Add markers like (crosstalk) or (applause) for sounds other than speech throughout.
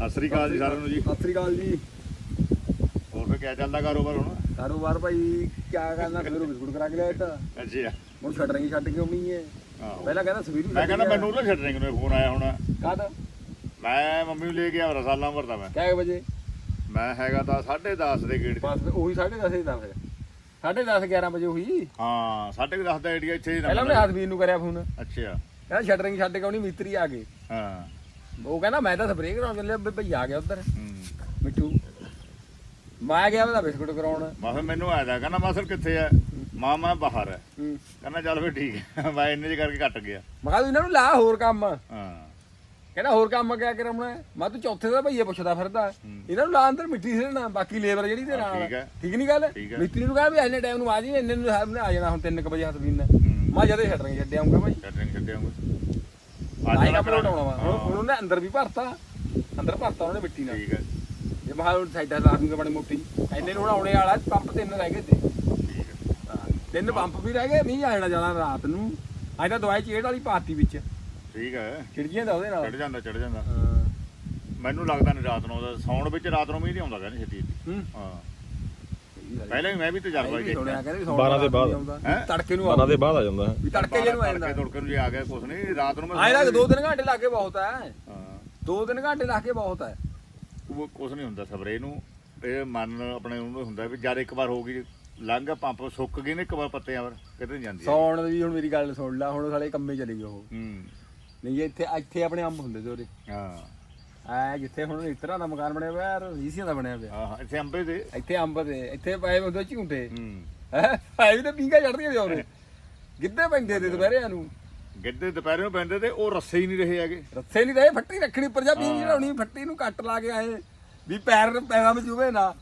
ਸਤਿ ਸ੍ਰੀ ਅਕਾਲ ਜੀ ਸਾਰਿਆਂ ਨੂੰ ਜੀ। ਸਤਿ ਸ੍ਰੀ ਅਕਾਲ ਜੀ। ਹੋਰ ਫਿਰ ਕਿਆ ਚੱਲਦਾ ਕਾਰੋਬਾਰ ਹੁਣ? ਕਾਰੋਬਾਰ ਭਾਈ ਕੀ ਕਰਨਾ ਸਵੇਰੋਂ ਬਿਸਕੁਟ ਕਰਾ ਕੇ ਲਿਆ ਤਾ। ਅੱਛਾ। ਹੁਣ ਸ਼ਟਰਿੰਗ ਛੱਡ ਕੇ ਆਉਣੀ ਹੈ ਪਹਿਲਾਂ ਕਹਿੰਦਾ ਸਵੇਰੀ ਮੈਂ ਕਹਿੰਦਾ ਮੈਨੂੰ ਉਹਦਾ ਛੱਡਣੇ ਨੂੰ ਫੋਨ ਆਇਆ ਹੁਣ। ਕਦ ਮੈਂ ਮੰਮੀ ਨੂੰ ਲੈ ਗਿਆ ਰਸਾਲਾ ਭਰਦਾ ਮੈਂ। ਕਿੰਨੇ ਵਜੇ? ਮੈਂ ਹੈਗਾ ਤਾਂ 10:30 ਦੇ ਗੇੜ। ਬਸ ਫਿਰ ਉਹੀ 10:30 ਦਾ ਫਿਰ। 10:30 11 ਵਜੇ ਹੋਈ। ਹਾਂ 10:30 ਦਾ ਏਰੀਆ ਇੱਥੇ ਹੀ ਪਹਿਲਾਂ ਉਹਨੇ ਹਸਬੀਰ ਨੂੰ ਕਰਿਆ ਫੋਨ। ਅੱਛਾ। ਕਹਿੰਦਾ ਸ਼ਟਰਿੰਗ ਛੱਡ ਕੇ ਆਉਣੀ ਮਿਸਤਰੀ ਆ ਗਏ। ਹਾਂ। ਉਹ ਕਹਿੰਦਾ ਮੈਂ ਤਾਂ ਸਪਰੇਅ ਕਰਾਉਣ ਚੱਲਿਆ ਵੀ ਭਈ ਆ ਗਿਆ ਉਧਰ। ਮਿੱਠੂ ਮੈਂ ਗਿਆ ਉਹਦਾ ਬਿਸਕੁਟ ਕਰਾਉਣ। ਮੈਂ ਫਿਰ ਮੈਨੂੰ ਆਇਆ ਕਹਿੰਦਾ ਮਾਸਰ ਕਿੱਥੇ ਆ? ਮਾਂ ਮੈਂ ਬਾਹਰ ਹੈ। ਕਹਿੰਦਾ ਚੱਲ ਫਿਰ ਠੀਕ ਹੈ ਮੈਂ ਇੰਨੇ ਚ ਕਰਕੇ ਕੱਟ ਗਿਆ। ਮੈਂ ਕਿਹਾ ਤੂੰ ਇਹਨਾਂ ਨੂੰ ਲਾ ਹੋਰ ਕੰਮ। ਹਾਂ। ਕਹਿੰਦਾ ਹੋਰ ਕੰਮ ਕਿਆ ਕਰਾਉਣਾ? ਮੈਂ? ਤੂੰ ਚੌਥੇ ਦਾ ਭਈਏ ਪੁੱਛਦਾ ਫਿਰਦਾ। ਇਹਨਾਂ ਨੂੰ ਲਾ ਅੰਦਰ ਮਿੱਟੀ ਸਿਰਣਾ ਬਾਕੀ ਲੇਬਰ ਜਿਹੜੀ ਤੇ ਨਾਲ। ਠੀਕ ਨਹੀਂ ਗੱਲ। ਮਿਸਤਰੀ ਨੂੰ ਕਹਾਂ ਵੀ ਇੰਨੇ ਟਾਈਮ ਨੂੰ ਆ ਜੀ ਇੰਨੇ ਨੂੰ ਆ ਜਾਣਾ ਹੁਣ 3 ਵਜੇ ਹਸਬੀਨ ਨੇ ਮੈਂ ਜਦੇ ਛੱਡਣ ਛੱਡ ਆਉਂਗਾ ਭਾਈ। ਛੱਡਣ ਛੱਡਿਆਂਗਾ ਆਈ ਕੰਮ ਲੋਟਾਉਣਾ ਵਾ। ਹੁਣ ਹੁਣ ਉਹਨੇ ਅੰਦਰ ਵੀ ਭਰਤਾ। ਅੰਦਰ ਭਰਤਾ ਉਹਨੇ ਮਿੱਟੀ ਨਾਲ। ਠੀਕ ਹੈ। ਜੇ ਮਹਾ ਹੁਣ ਸਾਈਡਾਂ ਲਾ ਦੂੰਗੇ ਬੜੀ ਮੋਟੀ। ਇੰਨੇ ਨੂੰ ਹੁਣ ਆਉਣੇ ਵਾਲਾ ਪੰਪ ਤਿੰਨ ਰਹਿ ਗਏ ਤੇ ਠੀਕ ਹੈ। ਹਾਂ, ਤਿੰਨ ਪੰਪ ਵੀ ਰਹਿ ਗਏ ਮੀਂਹ ਆ ਜਾਣਾ ਜ਼ਿਆਦਾ ਰਾਤ ਨੂੰ। ਅੱਜ ਤਾਂ ਦਵਾਈ ਚੇੜ ਵਾਲੀ ਪਾਤੀ ਵਿੱਚ। ਠੀਕ ਹੈ। ਚਿੜੀਆਂ ਦਾ ਉਹਦੇ ਚੜ ਨਾਲ ਜਾਂਦਾ ਚੜ ਜਾਂਦਾ। ਮੈਨੂੰ ਲੱਗਦਾ ਨਹੀਂ ਰਾਤ ਨੂੰ ਆਉਂਦਾ ਸੌਣ ਵਿੱਚ ਰਾਤ ਨੂੰ ਮੀਂਹ ਨਹੀਂ ਆਉਂਦਾ ਕਹਿੰਦੇ ਛੇਤੀ ਹਾਂ। ਪਹਿਲਾਂ ਵੀ ਮੈਂ ਵੀ ਤਜਰਬਾ ਕੀਤਾ। ਸੁਣਿਆ ਕਹਿੰਦੇ 12 ਦੇ ਬਾਅਦ। ਹੈਂ? ਤੜਕੇ ਨੂੰ ਬਾਰਾਂ ਦੇ ਬਾਅਦ ਆ ਜਾਂਦਾ। ਹੈ। ਵੀ ਤੜਕੇ ਜੇ ਨੂੰ ਆ ਜਾਂਦਾ ਤੜਕੇ ਨੂੰ ਜੇ ਆ ਗਿਆ ਕੁਛ ਨਹੀਂ ਰਾਤ ਨੂੰ ਮੈਂ ਆਏ ਲੱਗ ਦੋ ਤਿੰਨ ਘੰਟੇ ਲੱਗੇ ਬਹੁਤ ਹੈ ਹਾਂ। ਦੋ ਤਿੰਨ ਘੰਟੇ ਲੱਗੇ ਬਹੁਤ ਹੈ ਉਹ ਕੁਛ ਨਹੀਂ ਹੁੰਦਾ ਸਬਰੇ ਨੂੰ। ਇਹ ਮਨ ਆਪਣੇ ਉਹਨੂੰ ਹੁੰਦਾ ਵੀ ਜਦ ਇੱਕ ਵਾਰ ਹੋ ਗਈ ਲੰਘ ਪੰਪ ਸੁੱਕ ਗਈ ਨੇ ਇੱਕ ਵਾਰ ਪੱਤਿਆਂ ਪਰ ਕਿਤੇ ਨਹੀਂ ਜਾਂਦੀ। ਸੌਣ ਦੀ ਵੀ ਹੁਣ ਮੇਰੀ ਗੱਲ ਸੁਣ ਲੈ ਹੁਣ ਸਾਲੇ ਕੰਮੇ ਚਲੇ ਗਏ ਉਹ। ਹੂੰ। ਨਹੀਂ ਇੱਥੇ ਇੱਥੇ ਆਪਣੇ ਅੰਬ ਹੁੰਦੇ ਤੇ ਉਹਦੇ ਹਾਂ। ਆ ਜਿੱਥੇ ਹੁਣ ਇਸ ਤਰ੍ਹਾਂ ਦਾ ਮਕਾਨ ਬਣਿਆ ਹੋਇਆ ਯਾਰ ਰੀਸੀਆਂ ਦਾ ਬਣਿਆ ਪਿਆ ਹਾਂ ਇੱਥੇ ਅੰਬੇ ਦੇ। ਇੱਥੇ ਅੰਬ ਦੇ ਇੱਥੇ ਪਏ ਹੁੰਦੇ ਝੂਟੇ। ਹੂੰ। ਹੈ? ਭਾਈ ਵੀ ਤੇ ਪੀਂਘਾ ਚੜਦੀਆਂ ਜਾਂਦੇ ਗਿੱਧੇ ਪੈਂਦੇ ਤੇ ਦੁਪਹਿਰਿਆਂ ਨੂੰ। ਗਿੱਧੇ ਦੁਪਹਿਰੇ ਨੂੰ ਪੈਂਦੇ ਤੇ ਉਹ ਰੱਸੇ ਹੀ ਨਹੀਂ ਰਹੇ ਹੈਗੇ। ਰੱਸੇ ਨਹੀਂ ਰਹੇ ਫੱਟੀ ਰੱਖਣੀ ਪੀਂਘ ਚੜਾਉਣੀ ਫੱਟੀ ਨੂੰ ਕੱਟ ਲਾ ਕੇ ਆਏ। ਵੀ ਪੈਰ ਪੈਰਾਂ ਵਿੱਚ ਜੂਵੇ ਨਾ।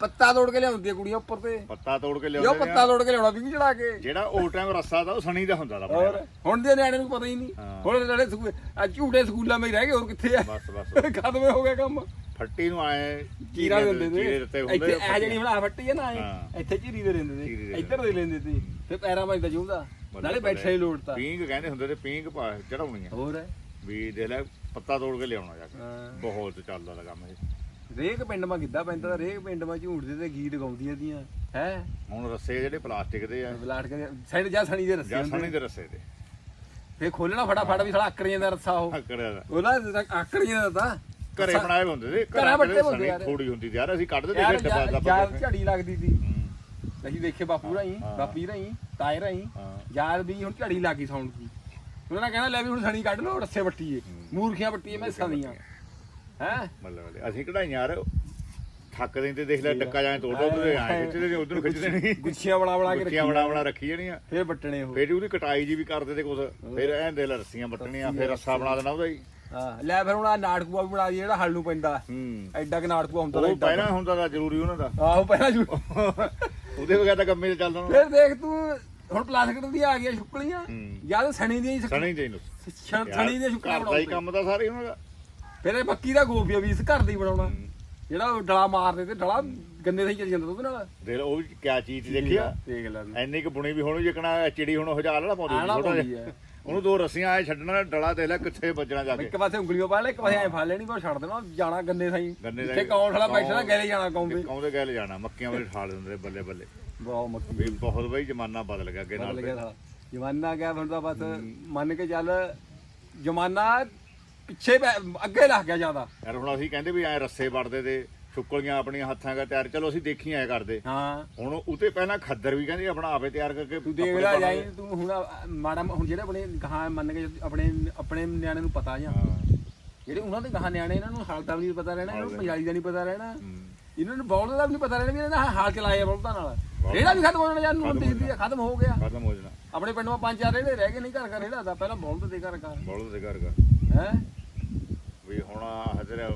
ਪੱਤਾ ਤੋੜ ਕੇ ਲਿਆਉਂਦੀਆਂ ਕੁੜੀਆਂ ਉੱਪਰ ਤੇ। ਪੱਤਾ ਤੋੜ ਕੇ ਜੋ ਲਿਆਉਂਦੇ ਪੱਤਾ ਤੋੜ ਕੇ ਲਿਆਉਣਾ ਪੀਂਘ ਚੜਾ ਕੇ। ਜਿਹੜਾ ਉਹ ਟਾਈਮ ਰੱਸਾ ਦਾ ਉਹ ਸਣੀ ਦਾ ਹੁੰਦਾ ਦਾ ਹੋਰ ਹੁਣ ਦੇ ਨਿਆਣੇ ਨੂੰ ਪਤਾ ਹੀ ਨਹੀਂ। ਹਾਂ। ਹੁਣ ਜਿਹੜੇ ਸਕੂ- ਆ ਝੂਟੇ ਸਕੂਲਾਂ ਵਿੱਚ ਰਹਿ ਗਏ ਹੋਰ ਕਿੱਥੇ ਆ? ਬਸ ਬਸ ਖਤਮੇ ਹੋ ਗਿਆ ਕੰਮ। ਫੱਟੀ ਨੂੰ ਆਏ ਚੀਰਾ ਦਿੰਦੇ ਚੀਰੇ ਤੇ ਦਿੱਤੇ ਇੱਥੇ ਹੁੰਦੇ ਇਹ ਜਿਹੜੀ ਹੁਣ ਆ ਫੱਟੀ ਹੈ ਨਾ ਇਹ, ਹਾਂ। ਇੱਥੇ ਝੀਰੀ ਦੇ ਲੈਂਦੇ ਤੇ ਦੇ ਇੱਧਰ ਦੇ ਲੈਂਦੇ ਤੇ ਤੇ ਪੈਰਾਂ ਤਾਂ ਜੂਦਾ ਨਾਲੇ ਬੈਠੇ ਹੀ ਲੋੜਤਾ ਪੀਂਗ ਕਹਿੰਦੇ ਹੁੰਦੇ ਤੇ ਪੀਂਗ ਪਾ ਚੜਾਉਣੀਆਂ ਹੋਰ? ਹੈ ਵੀ ਦੇਖ ਲੈ ਪੱਤਾ ਤੋੜ ਕੇ ਲਿਆਉਣਾ ਜਾ ਕੇ। ਹਾਂ। ਬਹੁਤ ਚੱਲਦਾ ਦਾ ਕੰਮ ਇਹ। ਰੇਕ ਪਿੰਡ ਮਾ ਗਿੱਧਾ ਪੈਂਦਾ ਤਾਂ ਰੇਕ ਪਿੰਡ ਮਾ ਝੂਟਦੇ ਤੇ ਗੀਤ ਗਾਉਂਦੀਆਂ ਦੀਆਂ ਹੈ? ਹੁਣ ਰੱਸੇ ਜਿਹੜੇ ਪਲਾਸਟਿਕ ਦੇ ਆ। ਬਲਾਟ ਕੇ ਸਾਈਡ ਜਾ ਸਣੀ ਦੇ ਰੱਸੇ ਜਾਂ ਹੁੰਦੇ। ਸਣੀ ਦੇ ਰੱਸੇ ਦੇ। ਫੇਰ ਖੋਲਣਾ ਫਟਾਫਟ ਵੀ ਸਾਲਾ ਆਕੜ ਜਾਂਦਾ ਰੱਸਾ ਉਹ। ਆਕੜਿਆ ਦਾ। ਉਹਦਾ ਆਕੜ ਜਾਂਦਾ ਤਾਂ। ਘਰੇ ਬਣਾਏ ਹੁੰਦੇ ਸੀ ਘਰਾਂ ਵੱਟੇ ਹੁੰਦੇ ਦੇ ਯਾਰ। ਥੋੜੀ ਹੁੰਦੀ ਸੀ। ਯਾਰ ਅਸੀਂ ਕੱਢਦੇ ਤੇ ਯਾਰ ਫਿਰ ਡੱਬਾ ਯਾਰ ਡੱਬਾ ਝੜੀ ਲੱਗਦੀ ਸੀ। ਅਸੀਂ ਦੇਖੇ ਬਾਪੂ ਰਾਈ ਹਾਂ। ਬਾਪੀ ਰਾਈ ਤਾਏ ਰਾਈ ਹਾਂ। ਯਾਰ ਵੀ ਹੁਣ ਝੜੀ ਲੱਗੀ ਸੌਣ ਦੀ। ਉਹਨਾਂ ਨੇ ਕਹਿਣਾ ਲੈ ਵੀ ਹੁਣ ਸਣੀ ਕੱਢ ਲਓ ਰੱਸੇ ਵੱਟੀਏ। ਮੂਰਖੀਆਂ ਵੱਟੀਏ ਮੈਸਾਂ ਦੀਆਂ ਹੈ। ਅਸੀਂ ਕਢਾਈਆਂ ਯਾਰ ਥੱਕ ਦਿੰਦੇ ਦੇਖ ਲੈ ਡੱਕਾ ਜਾਂ ਤੋੜ ਉਧਰ ਆਏ ਖਿੱਚਦੇ ਨੇ ਉਧਰ ਨੂੰ ਖਿੱਚਦੇ ਨਹੀਂ ਗੁੱਛੀਆਂ ਬਣਾ ਬਣਾ ਕੇ ਰੱਖੀਆਂ ਬਣਾ ਬਣਾ ਰੱਖੀ ਜਾਣੀਆਂ। ਫੇਰ ਵੱਟਣੇ ਉਹ। ਫਿਰ ਉਹਦੀ ਕਟਾਈ ਜੀ ਵੀ ਕਰਦੇ ਤੇ ਕੁਛ। ਫਿਰ ਐਂ ਦੇ ਲੈ ਰੱਸੀਆਂ ਵੱਟਣੀਆਂ ਫਿਰ ਰੱਸਾ ਬਣਾ ਦੇਣਾ ਉਹਦਾ ਹੀ। ਹਾਂ ਲੈ ਫਿਰ ਹੁਣ ਆ ਨਾਟਕੂਆ ਵੀ ਬਣਾ ਦੀ ਜਿਹੜਾ ਹਲ ਨੂੰ ਪੈਂਦਾ। ਹੂੰ। ਐਡਾ ਕਿ ਨਾਟਕੂਆ ਹੁੰਦਾ ਤਾਂ ਪਹਿਲਾਂ ਹੁੰਦਾ ਤਾਂ ਜ਼ਰੂਰੀ ਉਹਨਾਂ ਦਾ। ਆਹੋ ਪਹਿਲਾਂ ਜੂ (laughs) ਉਹਦੇ ਬਗੈਰ ਤਾਂ ਕੰਮੇ ਚੱਲਦਾ ਫਿਰ ਦੇਖ ਤੂੰ ਹੁਣ ਪਲਾਸਟਿਕ ਦੀਆਂ ਆ ਗਈਆਂ ਛੁੱਕਲੀਆਂ ਹੂੰ। ਜਾਂ ਸਣੀ ਦੀਆਂ ਸਣੀ ਦੇ ਛਣ- ਸਣੀ ਦੀਆਂ ਦਾ ਹੀ ਬਣਾਉਂਦੇ। ਕੰਮ ਤਾਂ ਸਾਰੇ ਉਹਨਾਂ ਦਾ। ਫਿਰ ਇਹ ਮੱਕੀ ਦਾ ਗੋਪੀਆ ਵੀ ਇਸ ਘਰ ਦਾ ਹੀ ਬਣਾਉਣਾ। ਜਿਹੜਾ ਉਹ ਡਲਾ ਮਾਰਦੇ ਤੇ ਡਲਾ ਗੰਨੇ ਦਾ ਹੀ ਚੱਲ ਜਾਂਦਾ ਉਹਦੇ ਨਾਲ। ਦੇਖ ਲਓ ਉਹ ਵੀ ਕਿਆ ਚੀਜ਼ ਸੀ ਦੇਖਿਆ ਦੇਖ ਲੈ ਤੂੰ। ਐਨੀ ਕਿ ਬੁਣੀ ਵੀ ਹੁਣ ਜਿਕਣਾ ਚਿੜੀ ਹੁਣ ਉਹ ਜਾਲ ਵਾਲਾ ਪਾਉਂਦੀ ਆਲਾ ਛੋਟਾ ਪਾਉਂਦੀ ਜਿਹਾ ਹੈ। ਉਹਨੂੰ ਦੋ ਰੱਸੀਆਂ ਐ ਛੱਡਣਾ ਡਲਾ ਦੇਖ ਲੈ ਕਿੱਥੇ ਵੱਜਣਾ ਜਾ ਕੇ। ਇੱਕ ਪਾਸੇ ਉਂਗਲੀਆਂ ਪਾ ਲੈ ਇੱਕ ਪਾਸੇ ਐ ਫੜ ਲੈਣੀ ਕੋਈ ਛੱਡ ਦੇਣਾ ਜਾਣਾ ਗੰਨੇ ਸਾਈ ਗੰਨੇ ਦਾ ਜਿੱਥੇ ਕੌਣ ਖੜਾ ਬੈਠਣਾ ਗੈਲੇ ਜਾਣਾ ਕੌਂਦੇ ਕੌਂਦੇ ਗੈਲ ਜਾਣਾ ਮੱਕੀਆਂ ਵਾਲੇ ਠਾਲ ਦਿੰਦੇ ਬੱਲੇ ਬੱਲੇ। ਬਹੁਤ ਮੱਕੀ। ਵੀ ਬਹੁਤ ਬਈ ਜ਼ਮਾਨਾ ਬਦਲ ਗਿਆ ਅੱਗੇ ਨਾਲ ਜਮਾਨਾ ਗਿਆ ਹੁਣ ਤਾਂ ਬਸ ਮੰਨ ਕੇ ਚੱਲ ਜਮਾਨਾ ਪਿੱਛੇ ਪੈ- ਅੱਗੇ ਲੱਗ ਗਿਆ ਜ਼ਿਆਦਾ। ਯਾਰ ਹੁਣ ਅਸੀਂ ਕਹਿੰਦੇ ਵੀ ਐ ਰੱਸੇ ਵੜਦੇ ਤੇ ਸ਼ੁੱਕਲੀਆਂ ਆਪਣੀਆਂ ਹੱਥਾਂ ਦਾ ਤਿਆਰ ਚਲੋ ਅਸੀਂ ਦੇਖੀ ਐ ਕਰਦੇ। ਹਾਂ। ਹੁਣ ਉਤੇ ਪਹਿਲਾਂ ਖੱਦਰ ਵੀ ਕਹਿੰਦੇ ਆਪਣਾ ਆਪੇ ਤਿਆਰ ਕਰਕੇ ਤੂੰ ਦੇਖ ਲੈ ਜਾਈ ਤੂੰ ਹੁਣ ਮਾੜਾ ਹੁਣ ਜਿਹੜੇ ਆਪਣੇ ਗਾਹਾਂ ਮੰਨ ਕੇ ਆਪਣੇ ਆਪਣੇ ਨਿਆਣੇ ਨੂੰ ਪਤਾ ਜਾਂ। ਜਿਹੜੇ ਉਹਨਾਂ ਦੇ ਗਾਹਾਂ ਨਿਆਣੇ ਇਹਨਾਂ ਨੂੰ ਹਾਲ ਦਾ ਵੀ ਨਹੀਂ ਪਤਾ ਰਹਿਣਾ ਇਹਨਾਂ ਨੂੰ ਪੰਜਾਲੀ ਦਾ ਨਹੀਂ ਪਤਾ ਰਹਿਣਾ। ਇਹਨਾਂ ਨੂੰ ਬੌਲ ਦਾ ਵੀ ਨਹੀਂ ਪਤਾ ਰਹਿਣਾ ਵੀ ਇਹਨਾਂ ਨੇ ਹਾਲ ਚਲਾਏ ਆ ਬੌਲਦਾਂ ਨਾਲ। ਰੇੜਾ ਵੀ ਖਤਮ ਹੋ ਜਾਣਾ ਜਾਂ ਨੂੰ ਦੇਖਦੀ ਖਤਮ ਹੋ ਗਿਆ। ਖਤਮ ਹੋ ਜਾਣਾ। ਆਪਣੇ ਪਿੰਡ ਪੰਜ ਚਾਰ ਰੇੜੇ ਰਹਿ ਗਏ ਨਹੀਂ ਘਰ ਘਰ ਰੇੜਾ ਦਾ। ਪਹਿਲਾਂ ਬੌਲਦ ਦੇ ਘਰ ਘਰ। ਬੋਲਦ ਦੇ ਘਰ ਘਰ। ਹੈ? ਵੀ ਹੁਣ ਹਜ਼ਰ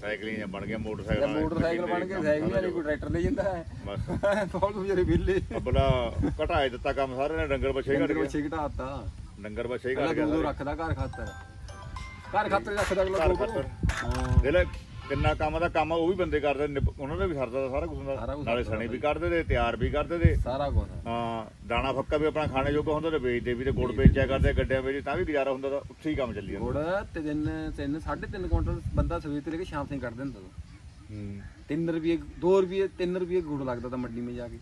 ਸਾਈਕਲਿੰਗ ਜਾਂ ਬਣ ਗਿਆ ਮੋਟਰਸਾਈਕਲ ਮੋਟਰਸਾਈਕਲ ਬਣ ਕੇ ਸਾਈਕਲ ਵਾਲੀ ਕੋਈ ਟਰੈਕਟਰ ਲੈ ਜਾਂਦਾ ਹੈ। ਬਸ। ਬੌਲਦ ਵਿਚਾਰੇ ਵਿਹਲੇ ਅਬਲਾ ਘਟਾਏ ਦਿੱਤਾ ਕੰਮ ਸਾਰੇ ਨੇ ਡੰਗਰ ਬੱਛੇ ਘਟ ਬੱਚੇ ਘਟਾਤਾ। ਡੰਗਰ ਬੱਛੇ ਘਟ ਗਿਆ। ਰੱਖਦਾ ਘਰ ਖਾਤਰ। ਘਰ ਖਾਤਰ ਰੱਖਦਾ ਅਗਲਾ। ਹਾਂ। ਦੇ ਲੈ ਕਿੰਨਾ ਕੰਮ ਦਾ ਕੰਮ ਉਹ ਵੀ ਬੰਦੇ ਕਰਦੇ ਨਿਬ- ਉਹਨਾਂ ਦਾ ਵੀ ਸਰਦਾ ਦਾ ਸਾਰਾ ਕੁਝ ਸਾਰਾ ਹੁੰਦਾ ਕੁਛ ਨਾਲੇ ਸਣੇ ਵੀ ਕਰਦੇ ਤੇ ਤਿਆਰ ਵੀ ਕਰਦੇ ਤੇ ਸਾਰਾ ਕੁਝ ਹਾਂ ਦਾਣਾ ਫੱਕਾ ਵੀ ਆਪਣਾ ਖਾਣੇ ਜੋਗਾ ਹੁੰਦਾ ਤੇ ਵੇਚਦੇ ਵੀ ਤੇ ਗੁੜ ਵੇਚਿਆ ਕਰਦੇ ਗੱਡਿਆਂ ਵਿੱਚ ਤਾਂ ਵੀ ਗੁਜ਼ਾਰਾ ਹੁੰਦਾ ਤਾਂ ਉੱਥੇ ਹੀ ਕੰਮ ਚੱਲੀ ਜਾਂਦਾ। ਗੁੜ ਤੇ ਦਿਨ ਤਿੰਨ ਸਾਢੇ ਤਿੰਨ ਕੁਇੰਟਲ ਬੰਦਾ ਸਵੇਰ ਤੋਂ ਲੈ ਕੇ ਸ਼ਾਮ ਤਾਈਂ ਕੱਢ ਦਿੰਦਾ। ਹੂੰ। 3 ਰੁਪਏ 2 ਰੁਪਏ 3 ਰੁਪਏ ਗੁੜ ਲੱਗਦਾ ਤਾਂ ਮੰਡੀ ਮੇ ਜਾ ਕੇ।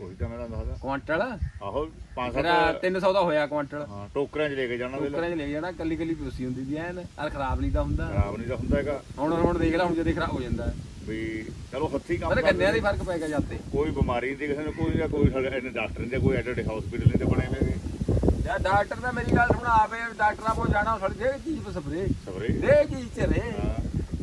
ਉਹੀ ਤਾਂ ਮੈਂ ਤੁਹਾਨੂੰ ਦੱਸਦਾ। ਕੁਇੰਟਲ ਆਹੋ ਪੰਜ ਫਿਰ ਸੱਤ 300 ਦਾ ਹੋਇਆ ਕੁਇੰਟਲ ਹਾਂ ਟੋਕਰਿਆਂ 'ਚ ਲੈ ਕੇ ਜਾਣਾ ਦੇ ਟੋਕਰਾਂ 'ਚ ਲੈ ਜਾਣਾ ਕੱਲੀ ਕੱਲੀ ਪੂਸੀ ਹੁੰਦੀ ਦੀ ਐਨ। ਅਰ ਖਰਾਬ ਨਹੀਂ ਤਾਂ ਹੁੰਦਾ। ਖਰਾਬ ਨਹੀਂ ਤਾਂ ਹੁੰਦਾ ਹੈਗਾ। ਹੁਣ ਹੁਣ ਦੇਖ ਲੈ ਹੁਣ ਜਦੇ ਖਰਾਬ ਹੋ ਜਾਂਦਾ। ਵੀ ਚਲੋ ਹੱਥੀ ਕੰਮ ਕਰਦੇ ਗੰਨਿਆਂ ਦੀ ਫ਼ਰਕ ਪੈ ਗਿਆ ਜਾਂਦੇ ਕੋਈ ਬਿਮਾਰੀ ਨਹੀਂ ਕਿਸੇ ਨੂੰ ਕੋਈ ਨਾ ਕੋਈ ਸਾਡੇ ਡਾਕਟਰ ਨਹੀਂ ਕੋਈ ਐਡੇ ਹਸਪੀਟਲ ਨਹੀਂ ਤੇ ਬਣੇ ਹੋਏ ਯਾ ਡਾਕਟਰ ਦਾ ਮੇਰੀ ਗੱਲ ਸੁਣ ਆਪੇ ਡਾਕਟਰਾਂ ਕੋਲ ਜਾਣਾ ਸਾਡੇ ਦੇ ਚੀਜ਼ ਪਰ ਸਪਰੇ ਸਪਰੇ ਦੇ ਚੀਜ਼ ਚ ਰੇ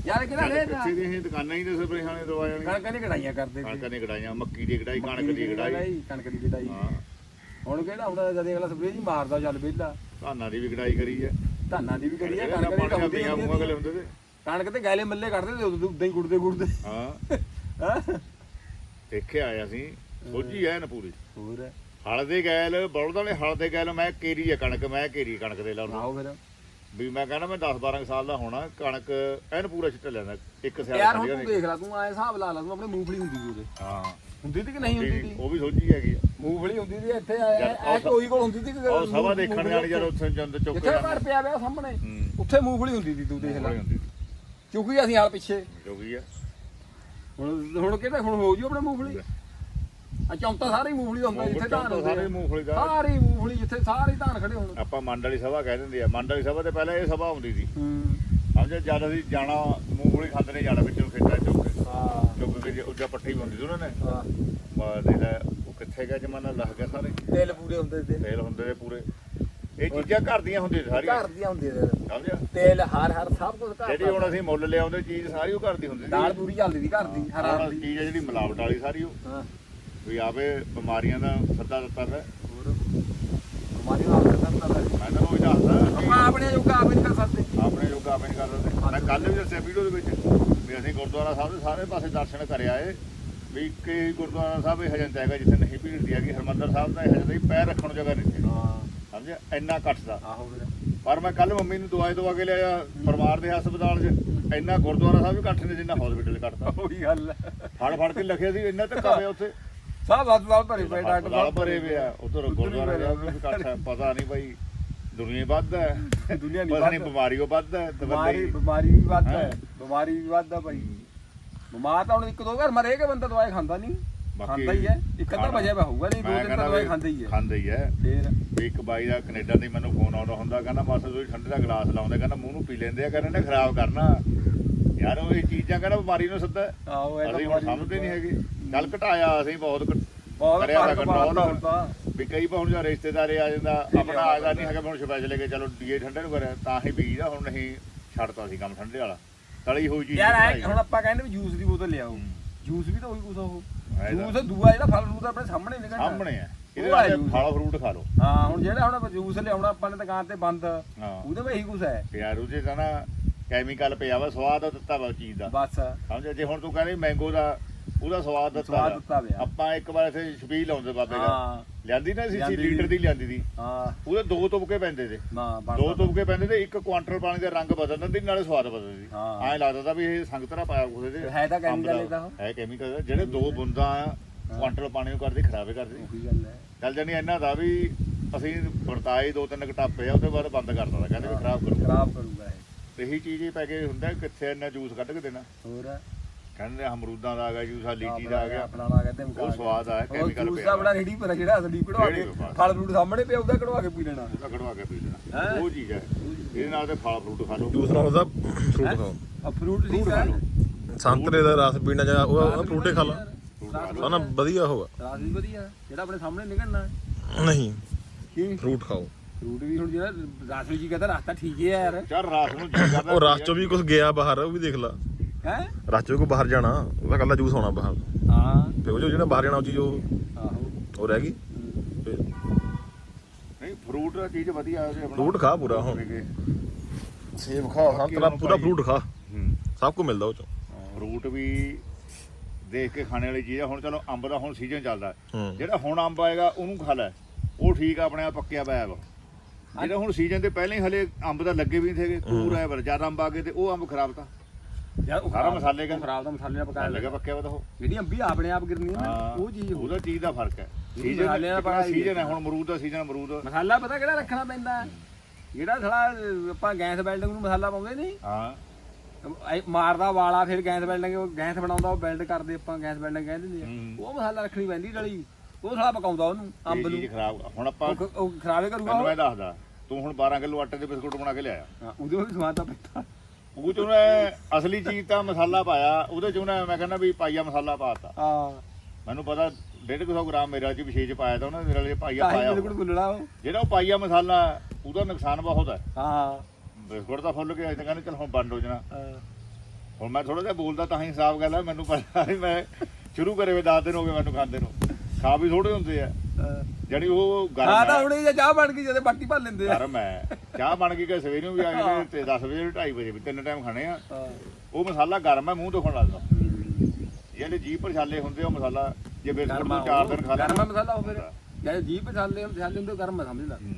ਯਾਰ ਕਿਹੜਾ ਰੇ ਪਿੱਛੇ ਦੀ ਇਹ ਦੁਕਾਨਾਂ ਹੀ ਨੇ ਸਪਰੇ ਖਾਣੇ ਦਵਾ ਜਾਣਗੇ ਕਣਕਾਂ ਦੀ ਕਢਾਈਆਂ ਕਰਦੇ ਸੀ। ਕਣਕਾਂ ਦੀ ਕਢਾਈਆਂ ਮੱਕੀ ਦੀ ਕਢਾਈ ਕਣਕ ਦੀ ਕਢਾਈ। ਕਣਕ ਦੀ ਕਢਾਈ। ਹਾਂ। ਹੁਣ ਕਿਹੜਾ ਹੁੰਦਾ ਜਦ ਅਗਲਾ ਸਪਰੇ ਜੀ ਮਾਰਦਾ ਚੱਲ ਵਿਹਲਾ। ਧਾਨਾਂ ਦੀ ਵੀ ਕਢਾਈ ਕਰੀ ਹੈ ਧਾਨਾਂ ਦੀ ਵੀ ਕਰੀ ਆ ਕਣਕ ਕਣਕ ਦੀ ਤਾਂ ਹੁੰਦੀ ਪੀਆਂ ਮੂੰਹਾਂ ਗਲੇ ਹੁੰਦੇ ਤੇ। ਕਣਕ ਤੇ ਗੈਲੇ ਮੱਲੇ ਕੱਢਦੇ ਤੇ ਉਦੋਂ ਉਦਾਂ ਹੀ ਗੁੜਦੇ ਗੁੜਦੇ ਹਾਂ। ਹਾਂ। ਦੇਖਿਆ ਆਇਆ ਸੀ ਸੋਝੀ ਐ ਨਾ ਪੂਰੀ। ਹੋਰ? ਹਲ ਦੇ ਗੈਲ ਬਲਦਾਂ ਨੇ ਹਲ ਦੇ ਗੈਲ ਮੈਂ ਕੇਰੀ ਆ ਕਣਕ ਮੈਂ ਕੇਰੀ ਕਣਕ ਦੇ ਲਾ। ਆਓ ਫਿਰ। ਵੀ ਮੈਂ ਕਹਿੰਦਾ ਮੈਂ 10 12 ਸਾਲ ਦਾ ਹੋਣਾ ਕਣਕ ਐਨ ਪੂਰਾ ਛਿੱਟ ਲੈਂਦਾ ਇੱਕ ਸਿਆਲ ਯਾਰ ਹੁਣ ਤੂੰ ਦੇਖ। ਲੈ ਤੂੰ ਐ ਹਿਸਾਬ ਲਾ ਲਾ ਤੂੰ ਆਪਣੇ ਮੂੰਗਫਲੀ ਹੁੰਦੀ ਸੀ ਉਹਦੇ। ਹਾਂ। ਹੁੰਦੀ ਸੀ ਕਿ ਨਹੀਂ ਹੁੰਦੀ ਸੀ ਉਹ ਵੀ ਸੋਝੀ ਹੈਗੀ। ਮੂੰਗਫਲੀ ਹੁੰਦੀ ਸੀ ਇੱਥੇ ਐ ਯਾਰ, ਐ ਕੋਈ ਕੋਲ ਹੁੰਦੀ ਸੀ ਕਿ ਉਹ ਸਭਾ ਦੇਖਣ ਜਾਣੀ ਜਦੋਂ ਉੱਥੇ ਜੰਦ ਚੁੱਕ ਜਿੱਥੇ ਘਰ ਪਿਆ ਪਿਆ ਸਾਹਮਣੇ ਉੱਥੇ ਮੂੰਗਫਲੀ ਹੁੰਦੀ ਸੀ ਤੂੰ ਦੇਖ ਲੈ। ਕਿਉਂਕਿ ਅਸੀਂ ਹਾਲ ਪਿੱਛੇ। ਵੀ ਆ। ਹੁਣ ਹੁਣ ਕਿਹੜਾ ਹੁਣ ਹੋ ਜੂ ਆਪਣਾ ਮੂੰਗਫਲੀ? ਆ ਚੌਂਤਾ ਸਾਰੇ ਮੂੰਗਫਲੀ ਦਾ ਹੁੰਦਾ ਜਿੱਥੇ ਧਾਨ ਹੁੰਦੇ ਸਾਰੇ ਆ। ਮੂੰਗਫਲੀ ਦਾ। ਸਾਰੀ ਮੂੰਗਫਲੀ ਜਿੱਥੇ ਸਾਰੇ ਧਾਨ ਖੜੇ ਹੋਣ। ਆਪਾਂ ਮੰਡ ਵਾਲੀ ਸਭਾ ਕਹਿ ਦਿੰਦੇ ਆ। ਮੰਡ ਵਾਲੀ ਸਭਾ ਤੇ ਪਹਿਲਾਂ ਇਹ ਸਭਾ ਹੁੰਦੀ ਸੀ। ਹੂੰ। ਸਮਝ ਜਦ ਅਸੀਂ ਜਾਣਾ ਮੂੰਗਫਲੀ ਖਾਂਦੇ ਨੇ ਜਾਣਾ ਵਿੱਚੋਂ ਖੇਤਾਂ ਚੁੱਕ ਕੇ ਹਾਂ। ਚੁੱਕ ਕੇ ਜੇ ਉੱਜਾ ਪੱਠੀ ਹੁੰਦੀ ਸੀ ਉਹਨਾਂ ਨੇ। ਹਾਂ। ਬਾ ਦੇ ਲੈ ਉਹ ਕਿੱਥੇ ਗਿਆ ਜਮਾਨਾ ਲੱਗ ਗਿਆ ਸਾਰੇ। ਤੇਲ ਪੂਰੇ ਹੁੰਦੇ ਤੇ ਫੇਲ ਹੁੰਦੇ ਨੇ ਪੂਰੇ। ਇਹ ਚੀਜ਼ਾਂ ਘਰ ਦੀਆਂ ਹੁੰਦੀਆਂ ਸੀ ਸਾਰੀਆਂ। ਘਰ ਦੀਆਂ ਹੁੰਦੀਆਂ ਸਮਝਿਆ? ਤੇਲ ਹਰ ਹਰ ਸਭ ਕੁਝ ਘਰ ਜਿਹੜੀ ਹੁਣ ਅਸੀਂ ਮੁੱਲ ਲਿਆਉਂਦੇ ਚੀਜ਼ ਸਾਰੀ ਉਹ ਘਰ ਦੀ ਹੁੰਦੀ ਸੀ। ਦਾਲ ਪੂਰੀ ਚੱਲਦੀ ਸੀ ਘਰ ਦੀ ਹਰ ਹਰ ਚੀਜ਼ ਜਿਹੜੀ ਮਿਲਾਵਟ ਵਾਲੀ ਸਾਰੀ ਉਹ। ਹਾਂ। ਵੀ ਆਵੇ ਬਿਮਾਰੀਆਂ ਦਾ ਸੱਦਾ ਦਿੱਤਾ ਹੈ ਹੋਰ? ਬਿਮਾਰੀ ਨਾਲ ਕਰਦਾ ਤਾਂ ਮੈਂ ਤਾਂ ਉਹ ਦੱਸਦਾ ਆਪਾਂ ਆਪਣੇ ਜੋਗਾ ਆਪੇ ਨਹੀਂ ਕਰ ਸਕਦੇ। ਆਪਣੇ ਯੋਗਾ ਆਪਣੇ ਕਰ ਦਿੰਦੇ ਮੈਂ ਕੱਲ ਵੀ ਦੱਸਿਆ ਵੀਡੀਓ ਦੇ ਵਿੱਚ ਵੀ ਅਸੀਂ ਗੁਰਦੁਆਰਾ ਸਾਹਿਬ ਦੇ ਸਾਰੇ ਪਾਸੇ ਦਰਸ਼ਨ ਕਰ ਆਏ ਵੀ ਕਿ ਗੁਰਦੁਆਰਾ ਸਾਹਿਬ ਇਹ ਹਜਨ ਹੈਗਾ ਜਿੱਥੇ ਨਹੀਂ ਭੀੜ ਦੀ ਹੈਗੀ। ਹਰਮੰਦਰ ਸਾਹਿਬ ਦਾ ਇਹ ਹਜਨ ਦੀ ਪੈਰ ਰੱਖਣ ਨੂੰ ਜਗ੍ਹਾ ਨਹੀਂ ਹਾਂ। ਸਮਝਿਆ? ਇੰਨਾ ਘੱਟ ਦਾ। ਆਹੋ ਪਰ ਮੈਂ ਕੱਲ ਮੰਮੀ ਨੂੰ ਦਵਾਈ ਦਵਾ ਕੇ ਲਿਆਇਆ ਪਰਿਵਾਰ ਦੇ ਹਸਪਤਾਲ 'ਚ। ਇੰਨਾ ਗੁਰਦੁਆਰਾ ਸਾਹਿਬ ਵੀ ਘੱਟ ਨਹੀਂ ਜਿੰਨਾ ਹਸਪੀਟਲ ਘੱਟਦਾ ਉਹੀ ਗੱਲ ਹੈ। ਫੜ ਫੜ ਕੇ ਲਿਖਿਆ ਸੀ ਇੰਨਾ ਧੱਕਾ ਪਿਆ ਉੱਥੇ। ਸਭ ਹਸਪਤਾਲ ਭਰੇ ਪਏ ਡਾਕਟਰ ਹਸਪਤਾਲ ਭਰੇ ਵੇ ਆ ਉਧਰ ਗੁਰਦੁਆਰਾ ਭਰੇ ਸਾਹਿਬ ਵੀ ਹੈ ਪਤਾ ਨਹੀਂ ਭਾਈ ਦੁਨੀਆ ਵੱਧ ਹੈ। ਦੁਨੀਆ ਨਹੀਂ ਵੱਧ। ਬਿਮਾਰੀ ਉਹ ਵੱਧ ਹੈ ਬਿਮਾਰੀ ਬਿਮਾਰੀ ਵੀ ਵੱਧ ਹੈ? ਬਿਮਾਰੀ ਵੀ ਵੱਧ ਹੈ ਭਾਈ ਬਿਮਾਰ ਤਾਂ ਹੁਣ ਇੱਕ ਦੋ ਘਰ ਮਰੇ ਕਿ ਬੰਦਾ ਦਵਾਈ ਖਾਂਦਾ ਨਹੀਂ। ਖਾਂਦਾ ਹੀ ਹੈ। ਇੱਕ ਅੱਧਾ ਵਜਿਆ ਵਾ ਹੋਊਗਾ ਨਹੀਂ ਦੋ ਦਿਨ ਤਾਂ ਦਵਾਈ ਖਾਂਦਾ ਹੀ ਹੈ। ਖਾਂਦਾ ਹੀ ਹੈ। ਫੇਰ? ਵੀ ਇੱਕ ਬਾਈ ਦਾ ਕੈਨੇਡਾ ਦੀ ਮੈਨੂੰ ਫੋਨ ਆਉਂਦਾ ਹੁੰਦਾ ਕਹਿੰਦਾ ਮਾਸਟਰ ਤੁਸੀਂ ਠੰਡੇ ਦਾ ਗਲਾਸ ਲਾਉਂਦੇ ਕਹਿੰਦਾ ਮੂੰਹ ਨੂੰ ਪੀ ਲੈਂਦੇ ਆ ਕਹਿੰਦੇ ਨੇ ਖਰਾਬ ਕਰਨਾ। ਯਾਰ ਉਹ ਇਹ ਚੀਜ਼ਾਂ ਕਹਿੰਦਾ ਬਿਮਾਰੀ ਨੂੰ ਸੱਦਾ ਆਹੋ ਇਹ ਤਾਂ ਸਮਝਦੇ ਨਹੀਂ ਹੈਗੇ। ਕੱਲ ਘਟਾਇਆ ਅਸੀਂ ਬਹੁਤ ਘਟ- ਕਰਿਆ ਫ਼ਰਕ ਵੀ ਕਈ ਪਾਉਣ ਜਾਂ ਰਿਸ਼ਤੇਦਾਰ ਆ ਜਾਂਦਾ ਆਪਣਾ ਆਗਾ ਨਹੀਂ ਹੈਗਾ ਵੀ ਹੁਣ ਸਪੈਸ਼ਲ ਕੇ ਚਲੋ ਡੀਏ ਠੰਡੇ ਨੂੰ ਕਰਿਆ ਤਾਂ ਹੀ ਪੀਦਾ ਹੁਣ ਨਹੀਂ ਛੱਡਤਾ ਸੀ ਕੰਮ ਠੰਡੇ ਵਾਲਾ। ਤਲੀ ਹੋਈ ਚੀਜ਼ ਯਾਰ ਐ। ਹੁਣ ਆਪਾਂ ਕਹਿੰਦੇ ਵੀ ਜੂਸ ਦੀ ਬੋਤਲ ਲਿਆਓ। ਜੂਸ ਵੀ ਤਾਂ ਉਹੀ ਕੁਛ ਉਹ। ਹੈ ਤਾਂ। ਜੂਸ ਦੂਆ ਜਿਹੜਾ ਫਲ ਫਰੂਟ ਆਪਣੇ ਸਾਹਮਣੇ ਨਿਕਲਦਾ। ਸਾਹਮਣੇ ਆ। ਇਹਦੇ ਉਹ ਆ ਨਾਲ ਜੂਸ। ਫਲ ਫਰੂਟ ਖਾ ਲਓ। ਹਾਂ ਹੁਣ ਜਿਹੜਾ ਹੁਣ ਜੂਸ ਲਿਆਉਣਾ ਆਪਾਂ ਨੇ ਦੁਕਾਨ ਤੇ ਬੰਦ। ਹਾਂ। ਉਹਦੇ ਵਿੱਚ ਇਹੀ ਕੁਛ ਹੈ। ਯਾਰ ਉਹਦੇ ਤਾਂ ਨਾ ਕੈਮੀਕਲ ਪਿਆ ਵਾ ਸਵਾਦ ਦਿੱਤਾ ਵਾ ਚੀਜ਼ ਦਾ। ਬਸ। ਸਮਝ ਜੇ ਹੁਣ ਤੂੰ ਕਹਿੰਦੇ ਮੈਂਗੋ ਦਾ ਉਹਦਾ ਸਵਾਦ ਦਿੱਤਾ ਸਵਾਦ। ਦਿੱਤਾ ਆਪਾਂ ਇੱਕ ਵਾਰ ਇੱਥੇ ਛਬੀਲ ਲਾਉਂਦੇ ਬਾਬੇ ਦਾ। ਹਾਂ। ਲਿਆਂਦੀ ਨਾ ਸੀ ਲਿਆਂਦੀ ਲੀਟਰ ਦੀ ਲਿਆਂਦੀ ਦੀ ਹਾਂ। ਉਹਦੇ ਦੋ ਤੁਪਕੇ ਪੈਂਦੇ ਤੇ ਨਾ ਦੋ ਬਣਦਾ ਤੁਪਕੇ ਪੈਂਦੇ ਤੇ ਇੱਕ ਕੁਆਂਟਲ ਪਾਣੀ ਦਾ ਰੰਗ ਬਦਲ ਦਿੰਦੀ ਨਾਲੇ ਸਵਾਦ ਬਦਲ ਦਿੰਦੀ ਹਾਂ। ਐਂ ਲੱਗਦਾ ਤਾਂ ਵੀ ਇਹ ਸੰਗਤਰਾ ਪਾਇਆ ਉਹਦੇ ਤੇ ਹੈ ਤਾਂ ਅੰਬ chemical ਇਹਦਾ ਉਹ। ਹੈ ਕੈਮੀਕਲ ਜਿਹੜੇ ਦੋ ਬੁੰਦਾਂ ਕੁਆਂਟਲ ਪਾਣੀ ਨੂੰ ਕਰਦੀ ਖਰਾਬੇ ਕਰਦੀ ਉਹੀ ਗੱਲ ਹੈ। ਚੱਲ ਜਾਨੀ ਇਹਨਾਂ ਦਾ ਵੀ ਅਸੀਂ ਵਰਤਾਏ ਦੋ ਤਿੰਨ ਘਟਾਪੇ ਆ ਉਹਦੇ ਬਾਅਦ ਬੰਦ ਕਰ ਦਿੱਤਾ ਕਹਿੰਦੇ ਵੀ ਖਰਾਬ ਕਰੋ ਖਰਾਬ ਕਰੂਗਾ ਇਹ। ਇਹੀ ਚੀਜ਼ ਹੀ ਪੈ ਕੇ ਹੁੰਦਾ ਕਿੱਥੇ ਇੰਨਾ ਜੂਸ ਕੱਢ ਕੇ ਦੇਣਾ। ਹੋਰ? ਕਹਿੰਦੇ ਅਮਰੂਦਾਂ ਦਾ ਆ ਗਿਆ ਜੂਸ ਆ ਲੀਚੀ ਦਾ ਆ ਗਿਆ। ਆਪਣਾ ਲਾ ਕਹਿੰਦੇ ਉਹ ਸਵਾਦ ਆ ਕੈਮੀਕਲ ਜੂਸ ਪਿਆ ਦਾ ਬੜਾ ਰੇੜੀ ਪਰ ਜਿਹੜਾ ਅਸਲੀ ਕਢਵਾ ਕੇ। ਫਲ ਫਰੂਟ ਸਾਹਮਣੇ ਪਿਆ ਉਹਦਾ ਕਢਵਾ ਕੇ ਪੀ ਲੈਣਾ। ਉਹਦਾ ਕਢਵਾ ਕੇ ਪੀ ਲੈਣਾ? ਉਹ ਚੀਜ਼ ਹੈ। ਇਹਦੇ ਨਾਲ ਤੇ ਫਲ ਫਰੂਟ ਖਾ ਲਓ ਜੂਸ ਨਾਲ ਉਹਦਾ ਫਰੂਟ ਖਾਓ। ਆ ਫਰੂਟ ਸੀ ਖਾ ਲਓ ਸੰਤਰੇ ਦਾ ਰਸ ਪੀਣਾ ਜਾਂ ਉਹ ਫਰੂਟੇ ਖਾ ਲਾ। ਫਰੂਟ ਖਾ ਲਓ। ਉਹ ਨਾ ਵਧੀਆ ਹੋਗਾ ਰਾਸ ਵੀ ਵਧੀਆ। ਜਿਹੜਾ ਆਪਣੇ ਸਾਹਮਣੇ ਨਿਕਲਣਾ। ਨਹੀਂ। ਕੀ? ਫਰੂਟ ਖਾਓ। ਫਰੂਟ ਵੀ ਹੁਣ ਜਿਹੜਾ ਰਾਸ ਵਿੱਚ ਹੀ ਕਹਿੰਦਾ ਰਸਤਾ ਠੀਕ ਹੈ ਯਾਰ। ਚੱਲ ਰਾਤ ਨੂੰ ਜੀ ਕਰਦਾ ਉਹ ਰਸ ਚੋਂ ਵੀ ਕੁਝ ਗਿਆ ਬਾਹਰ ਉਹ ਵੀ ਦੇਖ ਲਾ। ਹੈ? ਰਸ ਚੋਂ ਕੋਈ ਬਾਹਰ ਜਾਣਾ ਉਹਦਾ ਕੱਲਾ ਜੂਸ ਹੋਣਾ ਬਾਹਰ। ਹਾਂ। ਤੇ ਉਹ 'ਚੋਂ ਜਿਹੜਾ ਬਾਹਰ ਜਾਣਾ ਉਹ ਚੀਜ਼ ਉਹ ਆਹੋ। ਉਹ ਰਹਿ ਗਈ। ਫਿਰ ਨਹੀਂ ਫਰੂਟ ਦਾ ਚੀਜ਼ ਵਧੀਆ ਉਹਦੇ ਆਪਣਾ। ਫਰੂਟ ਖਾ ਪੂਰਾ ਹੁਣ। ਸੇਬ ਖਾ ਸੰਤਰਾ ਪੂਰਾ ਫਰੂਟ ਖਾ। ਹੂੰ। ਸਭ ਕੁ ਮਿਲਦਾ ਉਹ ਚੋਂ। ਫਰੂਟ ਵੀ ਦੇਖ ਕੇ ਖਾਣੇ ਵਾਲੀ ਚੀਜ਼ ਆ। ਹੁਣ ਚਲੋ ਅੰਬ ਦਾ ਹੁਣ ਸੀਜ਼ਨ ਚੱਲਦਾ। ਹੂੰ। ਜਿਹੜਾ ਹੁਣ ਅੰਬ ਆਏਗਾ ਉਹਨੂੰ ਖਾ ਲੈ। ਉਹ ਠੀਕ ਆ ਆਪਣੇ ਆਪ ਪੱਕਿਆ ਪਿਆ ਵਾ ਜਿਹੜਾ ਹੁਣ ਸੀਜ਼ਨ ਦੇ ਪਹਿਲਾਂ ਹੀ ਹਲੇ ਅੰਬ ਦਾ ਲੱਗੇ ਵੀ ਨਹੀਂ ਥੇਗੇ ਪੂਰਾ ਹੈ ਜਦ ਅੰਬ ਆ ਗਏ ਤੇ ਉਹ ਅੰਬ ਖਰਾਬ ਤਾਂ। ਯਾਰ ਉਹ ਸਾਰਾ ਮਸਾਲੇ ਦਾ- ਖਰਾਬ ਦਾ ਮਸਾਲੇ ਨਾਲ ਪਕਾਇਆ ਲੱਗਾ ਪੱਕਿਆ ਵਾ ਤਾਂ ਉਹ। ਜਿਹੜੀ ਅੰਬੀ ਆਪਣੇ ਆਪ ਗਿਰਨੀ ਹੈ ਨਾ ਹਾਂ। ਉਹ ਚੀਜ਼ ਹੋ ਉਹਦਾ ਚੀਜ਼ ਦਾ ਫ਼ਰਕ ਹੈ। ਸੀਜ਼ਨ ਮਸਾਲਿਆਂ ਦਾ ਪਕਾਈ ਸੀਜ਼ਨ ਹੈ ਹੁਣ ਅਮਰੂਦ ਦਾ ਸੀਜ਼ਨ ਅਮਰੂਦ। ਮਸਾਲਾ ਪਤਾ ਕਿਹੜਾ ਰੱਖਣਾ ਪੈਂਦਾ ਹੈ? ਜਿਹੜਾ ਥੜਾ ਆਪਾਂ ਗੈਸ ਵੈਲਡਿੰਗ ਨੂੰ ਮਸਾਲਾ ਪਾਉਂਦੇ ਨਹੀਂ? ਹਾਂ। ਇਹ ਮਾਰਦਾ ਵਾਲਾ ਫਿਰ ਗੈਸ ਵੈਲਡਿੰਗ ਉਹ ਗੈਸ ਬਣਾਉਂਦਾ ਉਹ ਵੈਲਡ ਕਰਦੇ ਆਪਾਂ ਗੈਸ ਵੈਲਡਿੰਗ ਕਹਿੰਦੇ ਨੇ ਹੂੰ। ਉਹ ਮਸਾਲਾ ਰੱਖਣੀ ਪੈਂਦੀ ਡਲੀ ਉਹ ਥੜਾ ਪਕਾਉਂਦਾ ਉਹਨੂੰ ਇਹ ਅੰਬ ਨੂੰ। ਚੀਜ਼ ਖਰਾਬ ਹੁਣ ਆਪਾਂ ਉਹ- ਉਹ ਖਰਾਬੇ ਕਰੂਗਾ ਤੈਨੂੰ ਉਹ। ਮੈਂ ਦੱਸਦਾ ਤੂੰ ਹੁਣ 12 ਕਿਲੋ ਆਟੇ ਦੇ ਬਿਸਕੁਟ ਬਣਾ ਕੇ ਲਿਆਇਆ। ਹਾਂ, ਉਹਦੇ ਵਿੱਚ ਸਵਾਦ ਤਾਂ ਪੈਂਦਾ। ਉਹ ਚ ਉਹਨੇ ਅਸਲੀ ਚੀਜ਼ ਤਾਂ ਮਸਾਲਾ ਪਾਇਆ ਉਹਦੇ ਚ ਉਹਨੇ ਮੈਂ ਕਹਿੰਦਾ ਵੀ ਪਾਈਆ ਮਸਾਲਾ ਪਾਤਾ ਹਾਂ। ਮੈਨੂੰ ਪਤਾ 150 ਗ੍ਰਾਮ ਮੇਰੇ ਵਾਲੇ ਚ ਵਿਸ਼ੇਸ਼ ਪਾਇਆ ਤਾਂ ਉਹਨੇ ਮੇਰੇ ਵਾਲੇ ਚ ਪਾਈਆ ਪਾਇਆ ਬਿਲਕੁਲ ਗੁੱਲੜਾ ਉਹ। ਜਿਹੜਾ ਉਹ ਪਾਈਆ ਮਸਾਲਾ ਉਹਦਾ ਨੁਕਸਾਨ ਬਹੁਤ ਹੈ। ਹਾਂ। ਬਿਸਕੁਟ ਤਾਂ ਫੁੱਲ ਗਿਆ ਤਾਂ ਕਹਿੰਦੇ ਚਲ ਹੁਣ ਬੰਦ ਹੋ ਜਾਣਾ। ਹਾਂ। ਹੁਣ ਮੈਂ ਥੋੜਾ ਜਿਹਾ ਬੋਲਦਾ ਤਾਂ ਹੀ ਹਿਸਾਬ ਗੱਲ ਹੈ ਮੈਨੂੰ ਪਤਾ ਵੀ ਮੈਂ ਸ਼ੁਰੂ ਕਰੇ ਵੇ 10 ਦਿਨ ਹੋ ਗਏ ਮੈਨੂੰ ਖਾਂਦੇ ਨੂੰ। ਖਾ ਵੀ ਥੋੜੇ ਹੁੰਦੇ ਆ। ਜਿਹੜੀ ਉਹ ਹਾਂ ਗਰਮ ਤਾਂ ਹੈ। ਹੁਣੇ ਜੇ ਚਾਹ ਬਣ ਗਈ ਜਦੇ ਬਾਕੀ ਭਰ ਲੈਂਦੇ ਆ। ਗਰਮ ਹੈ। ਚਾਹ ਬਣ ਗਈ ਕਿ ਸਵੇਰੇ ਨੂੰ ਵੀ ਆ ਗਏ ਤੇ 10 ਵਜੇ 2:30 ਵਜੇ ਵੀ ਤਿੰਨ ਟਾਈਮ ਖਾਣੇ ਆ। ਹਾਂ। ਉਹ ਮਸਾਲਾ ਗਰਮ ਹੈ ਮੂੰਹ ਦੁਖਣ ਲੱਗਦਾ ਜਿਹੜੇ ਜੀਭ ਪਰ ਛਾਲੇ ਹੁੰਦੇ ਉਹ ਮਸਾਲਾ ਜੇ ਬਿਸਕੁਟ ਨੂੰ ਚਾਰ ਦਿਨ ਖਾ ਗਰਮ ਮਸਾਲਾ ਉਹ ਫਿਰ। ਜੇ ਜੀਭ ਤੇ ਛਾਲੇ ਛਾਲੇ ਹੁੰਦੇ ਗਰਮ ਸਮਝ ਲੈ। ਹੂੰ।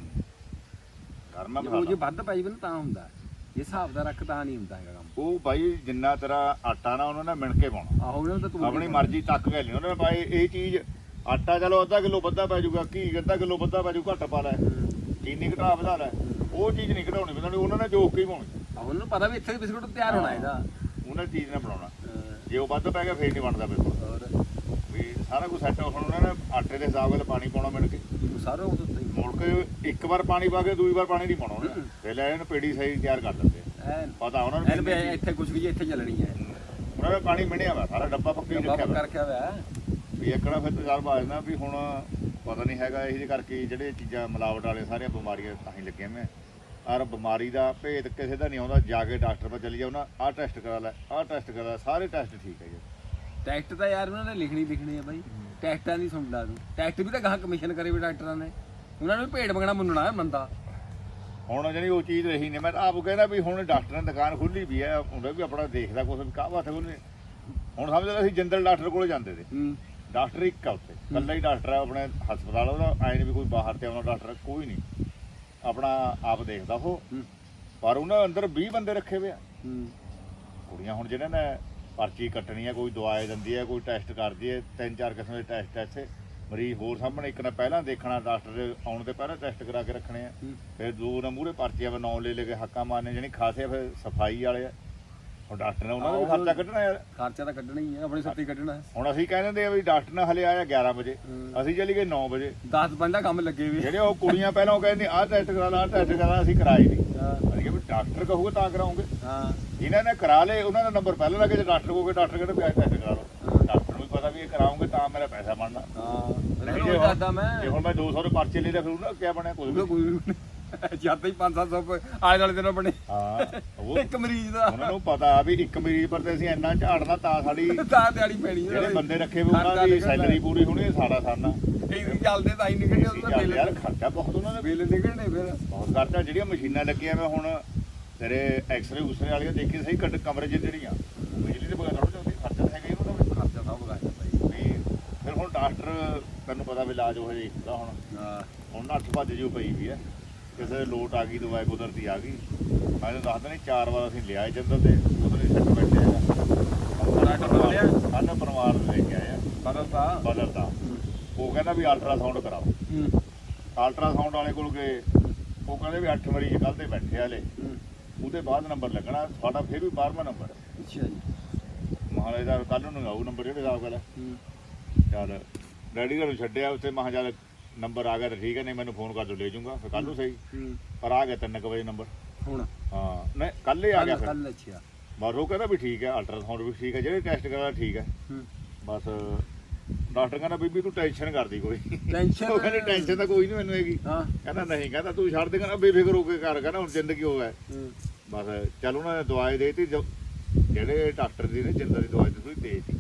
ਗਰਮ ਹੈ ਜੇ ਉਹ ਜੇ ਮਸਾਲਾ ਵੱਧ ਪਾਈ ਵੀ ਤਾਂ ਹੁੰਦਾ। ਜੇ ਹਿਸਾਬ ਦਾ ਰੱਖ ਤਾਂ ਨਹੀਂ ਹੁੰਦਾ ਹੈਗਾ ਕੰਮ। ਉਹ ਭਾਈ ਜਿੰਨਾ ਤੇਰਾ ਆਟਾ ਨਾ ਉਹਨਾਂ ਨੇ ਮਿਣ ਕੇ ਪਾਉਣਾ। ਆਹੋ ਉਹਨਾਂ ਤਾਂ ਤੂੰ ਆਪਣੀ ਮਰਜ਼ੀ ਤੱਕ ਕੇ ਨਹੀਂ ਉਹਨਾਂ ਨੇ ਭਾਈ ਇਹ ਚੀਜ਼ ਆਟਾ ਚਲੋ ਅੱਧਾ ਕਿਲੋ ਵੱਧਾ ਪੈ ਜਾਊਗਾ। ਘੀ ਅੱਧਾ ਕਿਲੋ ਵੱਧਾ ਪੈ ਜਾਊ ਘੱਟ ਪਾ ਲੈ। ਚੀਨੀ ਘਟਾ ਵਧਾ ਲੈ। ਉਹ ਚੀਜ਼ ਨਹੀਂ ਘਟਾਉਣੀ ਪੈਂਦੀ ਉਹਨਾਂ ਨੇ ਜੋਕ ਕੇ ਹੀ ਪਾਉਣੀ। ਉਹਨਾਂ ਨੂੰ ਪਤਾ ਵੀ ਇੱਥੇ ਬਿਸਕੁਟ ਤਿਆਰ ਹੋਣਾ ਇਹਦਾ। ਉਹਨਾਂ ਨੇ ਚੀਜ਼ ਨੇ ਬਣਾਉਣਾ। ਹਾਂ, ਜੇ ਉਹ ਵੱਧ ਪੈ ਗਿਆ ਫੇਰ ਨਹੀਂ ਬਣਦਾ ਬਿਲਕੁਲ। ਵੀ ਸਾਰਾ ਕੁਝ ਸੈੱਟ ਹੁਣ ਉਹਨਾਂ ਨੇ ਆਟੇ ਦੇ ਹਿਸਾਬ ਨਾਲ ਪਾਣੀ ਪਾਉਣਾ ਮਿਣ ਕੇ। ਸਾਰਾ ਉਹ ਉੱਤੇ ਹੀ। ਮੁੜ ਕੇ ਇੱਕ ਵਾਰ ਪਾਣੀ ਪਾ ਕੇ ਦੂਜੀ ਵਾਰ ਪਾਣੀ ਨਹੀਂ ਪਾਉਣਾ ਉਹਨੇ। ਪਹਿਲਾਂ ਇਹਨੂੰ ਪੇੜੀ ਸਹੀ ਤਿਆਰ ਕਰ ਦਿੰਦੇ ਪਤਾ ਉਹਨਾਂ ਨੂੰ ਵੀ ਇੱਥੇ ਕੁਛ ਵੀ ਇੱਥੇ ਚੱਲਣੀ ਹੈ। ਉਹਨਾਂ ਨੇ ਪਾਣੀ ਮਿਣਿਆ ਵਾ ਸਾਰਾ ਡੱਬਾ ਪੱਕੀ ਰੱਖਿਆ ਵਾ। ਕਰਕੇ ਹੋਇਆ ਵੀ। ਇੱਕੜਾ ਫਿਰ ਤਜਰਬਾ ਆ ਜਾਂਦਾ ਵੀ ਹੁਣ ਪਤਾ ਨਹੀਂ ਹੈਗਾ ਇਹਦੇ ਕਰਕੇ ਜਿਹੜੇ ਚੀਜ਼ਾਂ ਮਿਲਾਵਟ ਵਾਲੇ ਸਾਰੀਆਂ ਬਿਮਾਰੀਆਂ ਤਾਂ ਹੀ ਲੱਗੀਆਂ ਮੈਂ ਔਰ ਬਿਮਾਰੀ ਦਾ ਭੇਦ ਕਿਸੇ ਦਾ ਨਹੀਂ ਆਉਂਦਾ ਜਾ ਕੇ ਡਾਕਟਰ ਕੋਲ ਚਲੀ ਜਾਓ ਨਾ ਆਹ ਟੈਸਟ ਕਰਾ ਲੈ ਆਹ ਟੈਸਟ ਕਰਾ ਲੈ ਸਾਰੇ ਟੈਸਟ ਠੀਕ ਹੈ ਜੀ। ਟੈਸਟ ਤਾਂ ਯਾਰ ਉਹਨਾਂ ਨੇ ਲਿਖਣੀ ਲਿਖਣੀ ਹੈ ਬਾਈ ਟੈਸਟਾਂ ਦੀ ਸੁਣਦਾ ਤੂੰ। ਟੈਸਟ ਵੀ ਤਾਂ ਗਾਹ ਕਮਿਸ਼ਨ ਕਰੇ ਵੀ ਡਾਕਟਰਾਂ ਨੇ। ਉਹਨਾਂ ਨੂੰ ਵੀ ਭੇਡ ਮੰਗਣਾ ਮੰਨਣਾ ਹੈ ਮੰਦਾ ਹੁਣ ਜਿਹੜੀ ਉਹ ਚੀਜ਼ ਰਹੀ ਨੇ ਮੈਂ ਤਾਂ ਆਪ ਕਹਿੰਦਾ ਵੀ ਹੁਣ ਡਾਕਟਰ ਨੇ ਦੁਕਾਨ ਖੁੱਲੀ ਵੀ ਹੈ ਉਹਦਾ ਵੀ ਆਪਣਾ ਦੇਖਦਾ ਕੁਛ ਵੀ ਕਾਹ ਵਾਸਤੇ ਖੁੱਲ੍ਹੀ। ਹੁਣ ਸਮਝ ਲੈ ਅਸੀਂ ਜੰਦਲ ਡਾਕਟਰ ਕੋਲੇ ਜਾਂਦੇ ਤੇ। ਡਾਕਟਰ ਇੱਕ ਆ ਉੱਥੇ ਇਕੱਲਾ ਹੀ ਡਾਕਟਰ ਆ ਆਪਣੇ ਹਸਪਤਾਲ ਉਹਦਾ ਐ ਨਹੀਂ ਵੀ ਕੋਈ ਬਾਹਰ ਤੇ ਆਉਣਾ ਡਾਕਟਰ ਕੋਈ ਨਹੀਂ। ਆਪਣਾ ਆਪ ਦੇਖਦਾ ਉਹ। ਹੂੰ। ਪਰ ਉਹਨਾਂ ਅੰਦਰ 20 ਬੰਦੇ ਰੱਖੇ ਹੋਏ ਆ। ਕੁੜੀਆਂ ਹੁਣ ਜਿਹਨਾਂ ਨੇ ਪਰਚੀ ਕੱਟਣੀ ਹੈ ਕੋਈ ਦਵਾਈ ਦਿੰਦੀ ਹੈ ਕੋਈ ਟੈਸਟ ਕਰਦੀ ਹੈ ਤਿੰਨ ਚਾਰ ਕਿਸਮ ਦੇ ਟੈਸਟ ਐਸੇ ਮਰੀਜ਼ ਹੋਰ ਸਾਹਮਣੇ ਇੱਕ ਨੇ ਪਹਿਲਾਂ ਦੇਖਣਾ ਡਾਕਟਰ ਦੇ ਆਉਣ ਤੇ ਪਹਿਲਾਂ ਟੈਸਟ ਕਰਾ ਕੇ ਰੱਖਣੇ ਆ। ਫਿਰ ਦੋ ਨੇ ਮੂਹਰੇ ਪਰਚੀਆਂ ਵਾ ਨਾਂ ਲੈ ਲੈ ਕੇ ਹੱਕਾਂ ਮਾਰਨੇ ਜਾਣੀ ਖਾਸੇ ਆ, ਫਿਰ ਸਫ਼ਾਈ ਵਾਲੇ ਆ। ਹੁਣ ਡਾਕਟਰ ਨੇ ਉਹਨਾਂ ਦਾ ਵੀ। ਖਰਚਾ ਕੱਢਣਾ ਯਾਰ। ਖਰਚਾ ਤਾਂ ਕੱਢਣਾ ਹੀ ਹੈ ਆਪਣੇ ਸੱਤੀ ਕੱਢਣਾ। ਹੁਣ ਅਸੀਂ ਕਹਿੰਦੇ ਹੁੰਦੇ ਆ ਵੀ ਡਾਕਟਰ ਨੇ ਹਲੇ ਆਇਆ 11 ਵਜੇ। ਹੂੰ। ਅਸੀਂ ਚਲੀ ਗਏ 9 ਵਜੇ। 10 ਬੰਦਾ ਕੰਮ ਲੱਗੇ ਵੀ। ਜਿਹੜੇ ਉਹ ਕੁੜੀਆਂ ਪਹਿਲਾਂ ਉਹ ਕਹਿੰਦੇ ਆਹ ਟੈਸਟ ਕਰਾ ਲਾ ਆਹ ਟੈਸਟ ਕਰਾ ਅਸੀਂ ਕਰਾਈ ਨਹੀਂ ਹਾਂ। ਅਸੀਂ ਕਿਹਾ ਵੀ ਡਾਕਟਰ ਕਹੂਗਾ ਤਾਂ ਕਰਾਉਂਗੇ। ਹਾਂ। ਜਿਨ੍ਹਾਂ ਨੇ ਕਰਾ ਲਏ ਉਹਨਾਂ ਦਾ ਨੰਬਰ ਪਹਿਲਾਂ ਲੱਗੇ ਜੇ ਡਾਕਟਰ ਕੋਲ ਗਏ ਡਾਕਟਰ ਕਹਿੰਦੇ ਵੀ ਟੈਸਟ ਕਰਾ ਲਓ। ਡਾਕਟਰ ਨੂੰ ਪਤਾ ਵੀ ਇਹ ਕਰਾਉਂਗੇ ਤਾਂ ਮੇਰਾ ਪੈਸਾ ਬਣਨਾ ਹਾਂ। ਨਹੀਂ ਨਹੀਂ ਜੇ ਹੁਣ- ਮੈਂ ਜੇ ਹੁਣ ਮੈਂ 200 ਦੇ ਪਰਚੇ ਲੈ ਲਿਆ ਫਿਰ ਉਹਨਾਂ ਕਿਆ ਬਣਿਆ? ਕੁਝ ਕੋਈ ਜਦ ਹੀ 5-700 ਆਲੇ ਵਾਲੇ ਦਿਨੋਂ ਬਣੇ। ਹਾਂ ਉਹ ਇੱਕ ਮਰੀਜ਼ ਦਾ। ਉਹਨਾਂ ਨੂੰ ਪਤਾ ਵੀ ਇੱਕ ਮਰੀਜ਼ ਪਰ ਤੇ ਅਸੀਂ ਇੰਨਾ ਝਾੜਨਾ ਤਾਂ ਸਾਡੀ ਤਾਂ ਦਿਹਾੜੀ ਪੈਣੀ ਹੈ ਜਿਹੜੇ ਬੰਦੇ ਰੱਖੇ ਹੋਏ ਉਹਨਾਂ ਦੀ ਸੈਲਰੀ ਪੂਰੀ ਹੋਣੀ ਹੈ, ਸਾਡਾ ਸਾਡਾ ਇਹ ਚੱਲਦੇ ਤਾਂ ਹੀ ਨਿਕਲਦੇ ਉਹਦਾ ਚੱਲ ਯਾਰ ਬਿੱਲ ਖਰਚਾ ਬਹੁਤ ਉਹਨਾਂ ਦਾ। ਬਿੱਲ ਨਿਕਲਣੇ ਫਿਰ। ਬਹੁਤ ਖਰਚਾ ਜਿਹੜੀਆਂ ਮਸ਼ੀਨਾਂ ਲੱਗੀਆਂ ਮੈਂ ਹੁਣ ਤੇਰੇ ਐਕਸ-ਰੇ ਉਸਰੇ ਵਾਲੀਆਂ ਦੇਖੀ ਸਹੀ ਕੱਟ ਕਮਰੇ 'ਚ ਜਿਹੜੀਆਂ। ਬਿਜਲੀ ਦੇ ਬਗੈਰ ਥੋੜਾ ਜਾਂਦੀ ਖਰਚਾ ਤਾਂ ਹੈਗਾ ਹੀ ਉਹਨਾਂ ਦਾ। ਖਰਚਾ ਸਭ ਲਗਾਇਆ ਭਾਈ। ਵੀ ਫਿਰ ਹੁਣ ਡਾਕਟਰ ਤੈਨੂੰ ਪਤਾ ਵੀ ਇਲਾਜ ਜਿਹਾ ਹੁੰਦਾ ਹੁਣ ਹਾਂ। ਹੁਣ ਅੱਠ ਭੱਜ ਜਿਉ ਪਈ ਵੀ ਹੈ। ਕਿਸੇ ਦੇ ਲੋਟ ਆ ਗਈ ਦਵਾਈ ਕੁਦਰਤੀ ਆ ਗਈ। ਮੈਂ ਤਾਂ ਦੱਸਦਾ ਨਹੀਂ ਚਾਰ ਵਾਰ ਅਸੀਂ ਲਿਆਏ ਜੰਦਰ ਤੇ ਉਧਰ ਹੀ ਸੈੱਟ ਬੈਠੇ ਆ। ਲਿਆ? ਸਾਨੂੰ ਪਰਿਵਾਰ ਲੈ ਕੇ ਆਏ ਆ। ਬਦਲ ਤਾਂ। ਬਦਲਦਾ ਉਹ ਕਹਿੰਦਾ ਵੀ ਅਲਟਰਾਸਾਊਂਡ ਕਰਾਓ। ਹੂੰ। ਅਲਟਰਾਸਾਊਂਡ ਵਾਲੇ ਕੋਲ ਗਏ। ਉਹ ਕਹਿੰਦੇ ਵੀ 8 ਮਰੀਜ਼ ਕੱਲ ਦੇ ਬੈਠੇ ਆ ਹਲੇ। ਹੂੰ। ਉਹਦੇ ਬਾਅਦ ਨੰਬਰ ਲੱਗਣਾ ਸਾਡਾ ਫਿਰ ਵੀ 12ਵਾਂ ਨੰਬਰ। ਅੱਛਾ ਜੀ। ਮਹਾਰਾਜ ਦਾ ਕੱਲ ਨੂੰ ਆਊ ਨੰਬਰ ਜਿਹੜੇ ਹਿਸਾਬ ਗੱਲ ਹੂੰ। ਚੱਲ ਡੈਡੀ ਘਰ ਨੂੰ ਛੱਡਿਆ ਉੱਥੇ ਮਹਾਂ ਚੱਲ ਨੰਬਰ ਆ ਗਿਆ ਤਾਂ ਠੀਕ ਹੈ ਨਹੀਂ ਮੈਨੂੰ ਫੋਨ ਕਰ ਦੋ ਲੈ ਜਾਊਂਗਾ ਫਿਰ ਕੱਲ ਨੂੰ ਸਹੀ। ਹੂੰ। ਪਰ ਆ ਗਿਆ 3 ਵਜੇ ਨੰਬਰ। ਹੁਣ? ਹਾਂ ਨਹੀਂ ਕੱਲ ਹੀ ਆ ਗਿਆ ਫਿਰ। ਕੱਲ ਅੱਛਾ। ਬਸ ਉਹ ਕਹਿੰਦਾ ਵੀ ਠੀਕ ਹੈ ਅਲਟਰਾਸਾਊਂਡ ਵੀ ਠੀਕ ਹੈ ਜਿਹੜੇ ਟੈਸਟ ਕਰਾ ਠੀਕ ਹੈ। ਹੂੰ। ਬਸ ਡਾਕਟਰ ਕਹਿੰਦਾ ਬੀਬੀ ਤੂੰ ਟੈਨਸ਼ਨ ਕਰਦੀ ਕੋਈ। ਟੈਨਸ਼ਨ ਉਹ ਕਹਿੰਦੇ ਟੈਨਸ਼ਨ ਤਾਂ ਕੋਈ ਨਹੀਂ ਮੈਨੂੰ ਹੈਗੀ। ਹਾਂ। ਕਹਿੰਦਾ ਨਹੀਂ ਕਹਿੰਦਾ ਤੂੰ ਛੱਡ ਦੇ ਕਹਿੰਦਾ ਬੇਫਿਕਰ ਹੋ ਕੇ ਕਰ ਕਹਿੰਦਾ ਹੁਣ ਜ਼ਿੰਦਗੀ ਹੋ ਹੈ ਹੂੰ। ਬਸ ਚੱਲ ਉਹਨਾਂ ਨੇ ਦਵਾਈ ਦੇਤੀ ਜਿਹੜੇ ਡਾਕਟਰ ਦੀ ਨੇ ਜਿੰਦਰ ਦੀ ਦਵਾਈ ਦੇਤੀ।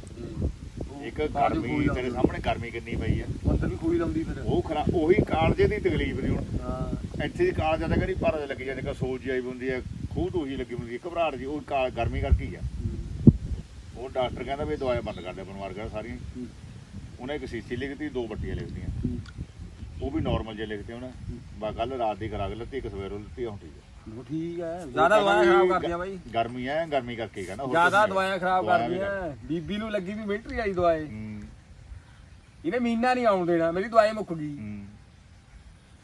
ਇੱਕ ਗਰਮੀ ਤੇਰੇ ਸਾਹਮਣੇ ਗਰਮੀ ਕਿੰਨੀ ਪਈ ਹੈ ਅੰਦਰ ਵੀ ਖੂਈ ਲਾਉਂਦੀ ਫਿਰ। ਉਹ ਖਰਾ ਉਹੀ ਕਾਲਜੇ ਦੀ ਤਕਲੀਫ ਦੀ ਹੁਣ। ਹਾਂ। ਇੱਥੇ ਦੀ ਕਾਲਜਾ ਤਾਂ ਕਹਿੰਦੀ ਪਰ ਲੱਗੀ ਜਾਂਦੀ ਕਿ ਸੋਜ ਜੀ ਆਈ ਹੁੰਦੀ ਹੈ ਖੂਹ ਤੋਂ ਹੀ ਲੱਗੀ ਹੁੰਦੀ ਹੈ ਘਬਰਾਹਟ ਜੀ ਉਹ ਕਾ- ਗਰਮੀ ਕਰਕੇ ਹੀ ਆ। ਉਹ ਡਾਕਟਰ ਕਹਿੰਦਾ ਵੀ ਦਵਾਈ ਬੰਦ ਕਰ ਦੇ ਪਰਿਵਾਰ ਕਹਿੰਦਾ ਸਾਰੀਆਂ। ਹੂੰ। ਉਹਨੇ ਇੱਕ ਸੀਸੀ ਲਿਖਤੀ ਦੋ ਬੱਟੀਆਂ ਲਿਖਤੀਆਂ ਹੂੰ। ਉਹ ਵੀ ਨਾਰਮਲ ਜੇ ਲਿਖਤੇ ਉਹਨੇ। ਬਾ ਕੱਲ ਰਾਤ ਦੀ ਕਰਾ ਕੇ ਲੱਤੀ ਇੱਕ ਸਵੇਰੋਂ ਲੱਤੀ ਹੁਣ ਠੀਕ ਹੈ ਉਹ ਠੀਕ ਹੈ ਜ਼ਿਆਦਾ ਦਵਾਈਆਂ ਖਰਾਬ ਕਰਦੀਆਂ ਬਾਈ। ਗਰਮੀ ਐ ਗਰਮੀ ਕਰਕੇ ਕਹਿੰਦਾ ਹੋਰ ਜ਼ਿਆਦਾ ਕੁਛ ਨਹੀਂ। ਦਵਾਈਆਂ ਖਰਾਬ ਦਵਾਈਆਂ ਵੀ ਕਰਦੀਆਂ ਬੀਬੀ ਨੂੰ ਲੱਗੀ ਵੀ ਮਿਲਟਰੀ ਆਈ ਦਵਾਈ। ਹੂੰ, ਇਹਨੇ ਮਹੀਨਾ ਨਹੀਂ ਆਉਣ ਦੇਣਾ ਮੇਰੀ ਦਵਾਈ ਮੁੱਕ ਗਈ। ਹੂੰ।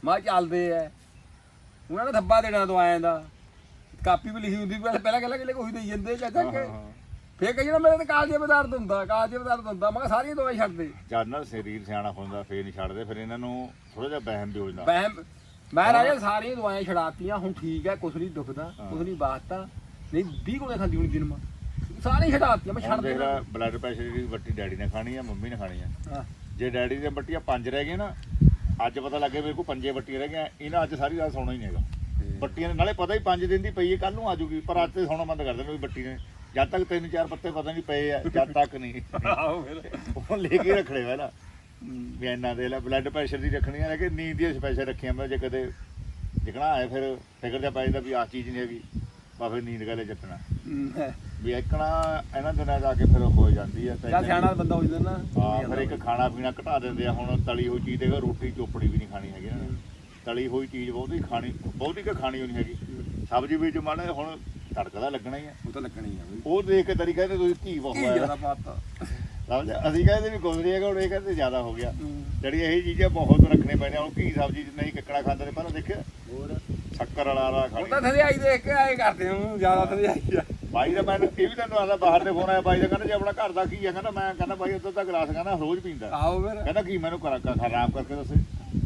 ਮਾਂ ਚੱਲਦੇ ਐ। ਉਹਨਾਂ ਨੇ ਧੱਬਾ ਦੇਣਾ ਦਵਾਈਆਂ ਦਾ। ਕਾਪੀ ਵੀ ਲਿਖੀ ਹੁੰਦੀ ਪਹਿਲਾਂ ਪਹਿਲਾਂ ਕਹਿੰਦਾ ਕਿ ਕੋਈ ਦੇਈ ਜਾਂਦੇ ਚਾਚਾ ਹਾਂ, ਕਿ ਹਾਂ, ਹਾਂ। ਫੇਰ ਕਹੀ ਨਾ ਮੇਰੇ ਤੇ ਕਾਲਜੇ ਪਦਾਰਥ ਹੁੰਦਾ ਕਾਲਜੇ ਪਦਾਰਥ ਹੁੰਦਾ। ਮੈਂ ਕਿਹਾ ਸਾਰੀਆਂ ਦਵਾਈ ਛੱਡ ਦੇ। ਜਦ ਨਾਲ ਸਰੀਰ ਸਿਆਣਾ ਹੁੰਦਾ ਫੇਰ ਨਹੀਂ ਛੱਡਦੇ। ਫਿਰ ਇਹਨਾਂ ਨੂੰ ਥੋੜਾ ਜਿਹਾ ਵਹਿਮ ਵੀ ਹੋ ਜਾਂਦਾ। ਵਹਿਮ ਮੈਂ ਰਾਜਾ ਸਾਰੀਆਂ ਦਵਾਈਆਂ ਛਡਾਤੀਆਂ ਹੁਣ ਠੀਕ ਹੈ ਕੁਛ ਨਹੀਂ ਦੁਖਦਾ। ਕੁਛ ਨਹੀਂ ਬਾਤਤਾ ਨਹੀਂ 20 ਕੋਲੇ ਖਾਂਦੀ ਹੁਣ ਦਿਨ ਮਾ ਸਾਰੀਆਂ ਛਡਾਤੀਆਂ ਮੈਂ ਹੁਣ ਛੱਡ ਦੇਖ ਦੇਣਾ ਲੈ ਬਲੱਡ ਪ੍ਰੈਸ਼ਰ ਦੀ ਬੱਟੀ ਡੈਡੀ ਨੇ ਖਾਣੀ ਆ ਮੰਮੀ ਨੇ ਖਾਣੀ ਆ। ਹਾਂ। ਜੇ ਡੈਡੀ ਦੀਆਂ ਬੱਟੀਆਂ ਪੰਜ ਰਹਿ ਗਏ ਨਾ ਅੱਜ ਪਤਾ ਲੱਗੇ ਮੇਰੇ ਕੋਲ ਪੰਜੇ ਬੱਟੀਆਂ ਰਹਿ ਗਈਆਂ ਇਹਨਾਂ ਅੱਜ ਸਾਰੀ ਰਾਤ ਸੌਣਾ ਹੀ ਨਹੀਂ ਹੈਗਾ। ਬੱਟੀਆਂ ਦੇ ਨਾਲੇ ਪਤਾ ਹੀ ਪੰਜ ਦਿਨ ਦੀ ਪਈ ਹੈ ਕੱਲ ਨੂੰ ਆ ਜੂਗੀ ਪਰ ਅੱਜ ਤੇ ਸੌਣਾ ਬੰਦ ਕਰ ਦੇਣਾ ਵੀ ਬੱਟੀ ਨੇ। ਜਦ ਤੱਕ ਤਿੰਨ ਚਾਰ ਪੱਤੇ ਪਤਾ ਨਹੀਂ ਪਏ ਆ ਜਦ ਤੱਕ ਨਹੀਂ। ਆਹੋ ਫਿਰ। ਉਹ ਲੈ ਕੇ ਰੱਖਣੇ ਪਹਿਲਾਂ। ਵੀ ਇਹਨਾਂ ਦੇ ਲੈ ਬਲੱਡ ਪ੍ਰੈਸ਼ਰ ਦੀ ਰੱਖਣੀਆਂ ਨੇ ਕਿ ਨੀਂਦ ਦੀਆਂ ਸਪੈਸ਼ਲ ਰੱਖੀਆਂ ਮੈਂ ਜੇ ਕਦੇ ਦਿਖਣਾ ਆਏ ਫਿਰ ਫਿਕਰ ਜਾ ਪੈ ਜਾਂਦਾ ਵੀ ਆਹ ਚੀਜ਼ ਨਹੀਂ ਹੈਗੀ ਬਾ ਫਿਰ ਨੀਂਦ ਗਲੇ ਚੱਟਣਾ। ਵੀ ਇੱਕਣਾ ਇਹਨਾਂ ਦਿਨਾਂ ਜਾ ਕੇ ਫਿਰ ਹੋ ਜਾਂਦੀ ਹੈ ਜਾਂ ਸਿਆਣਾ ਬੰਦਾ ਹੋ ਜਾਂਦਾ ਨਾ। ਹਾਂ ਫਿਰ ਇੱਕ ਖਾਣਾ ਪੀਣਾ ਘਟਾ ਦਿੰਦੇ ਆ ਹੁਣ ਤਲੀ ਹੋਈ ਚੀਜ਼ ਦੇ ਰੋਟੀ ਚੋਪੜੀ ਵੀ ਨਹੀਂ ਖਾਣੀ ਹੈਗੀ ਨਾ। ਤਲੀ ਹੋਈ ਚੀਜ਼ ਬਹੁਤੀ ਖਾਣੀ ਬਹੁਤੀ ਕਿ ਖਾਣੀ ਹੋਣੀ ਹੈਗੀ। ਸਬਜ਼ੀ ਵਿੱਚ ਮਾੜਾ ਹੁਣ ਤੜਕਾ ਦਾ ਲੱਗਣਾ ਹੀ ਆ। ਉਹ ਤਾਂ ਲੱਗਣੀ ਆ ਉਹ ਦੇਖ ਕੇ ਤਰੀ ਕਹਿੰਦੇ ਤੁਸੀਂ ਘੀ ਬਹੁਤ ਜ਼ਿਆਦਾ ਪਾਤਾ। ਸਮਝ ਅਸੀਂ ਕਹਿੰਦੇ ਵੀ ਕੁਝ ਨਹੀਂ ਹੈਗਾ ਹੁਣ ਇਹ ਕਹਿੰਦੇ ਜ਼ਿਆਦਾ ਹੋ ਗਿਆ। ਜਿਹੜੀ ਇਹ ਚੀਜ਼ਾਂ ਬਹੁਤ ਰੱਖਣੇ ਪੈਣੇ ਹੁਣ ਘੀ ਸਬਜ਼ੀ ਚ ਨਹੀਂ ਕੱਕੜਾ ਖਾਂਦੇ ਨੇ ਪਹਿਲਾਂ ਦੇਖਿਆ? ਹੋਰ? ਸ਼ੱਕਰ ਵਾਲਾ ਵਾਲਾ ਉਹ ਤਾਂ ਖਾਣੀ ਥਰਿਆਈ ਦੇਖ ਕੇ ਆਏ ਕਰਦੇ ਹਾਂ ਜ਼ਿਆਦਾ ਥਰਿਆਈ ਆ। ਬਾਈ ਦਾ ਮੈਨੂੰ ਇਹ ਵੀ ਤੈਨੂੰ ਆਦਾ ਬਾਹਰ ਦੇ ਫੋਨ ਆਇਆ ਬਾਈ ਦਾ ਕਹਿੰਦਾ ਜੇ ਆਪਣਾ ਘਰ ਦਾ ਕੀ ਆ ਕਹਿੰਦਾ ਮੈਂ ਕਹਿੰਦਾ ਬਾਈ ਉਦੋਂ ਤਾਂ ਗਲਾਸ ਕਹਿੰਦਾ ਰੋਜ਼ ਪੀਂਦਾ। ਆਓ ਫਿਰ। ਕਹਿੰਦਾ ਕੀ ਮੈਨੂੰ ਕਰਾ ਖਰਾਬ ਕਰਕੇ ਦੱਸੇ।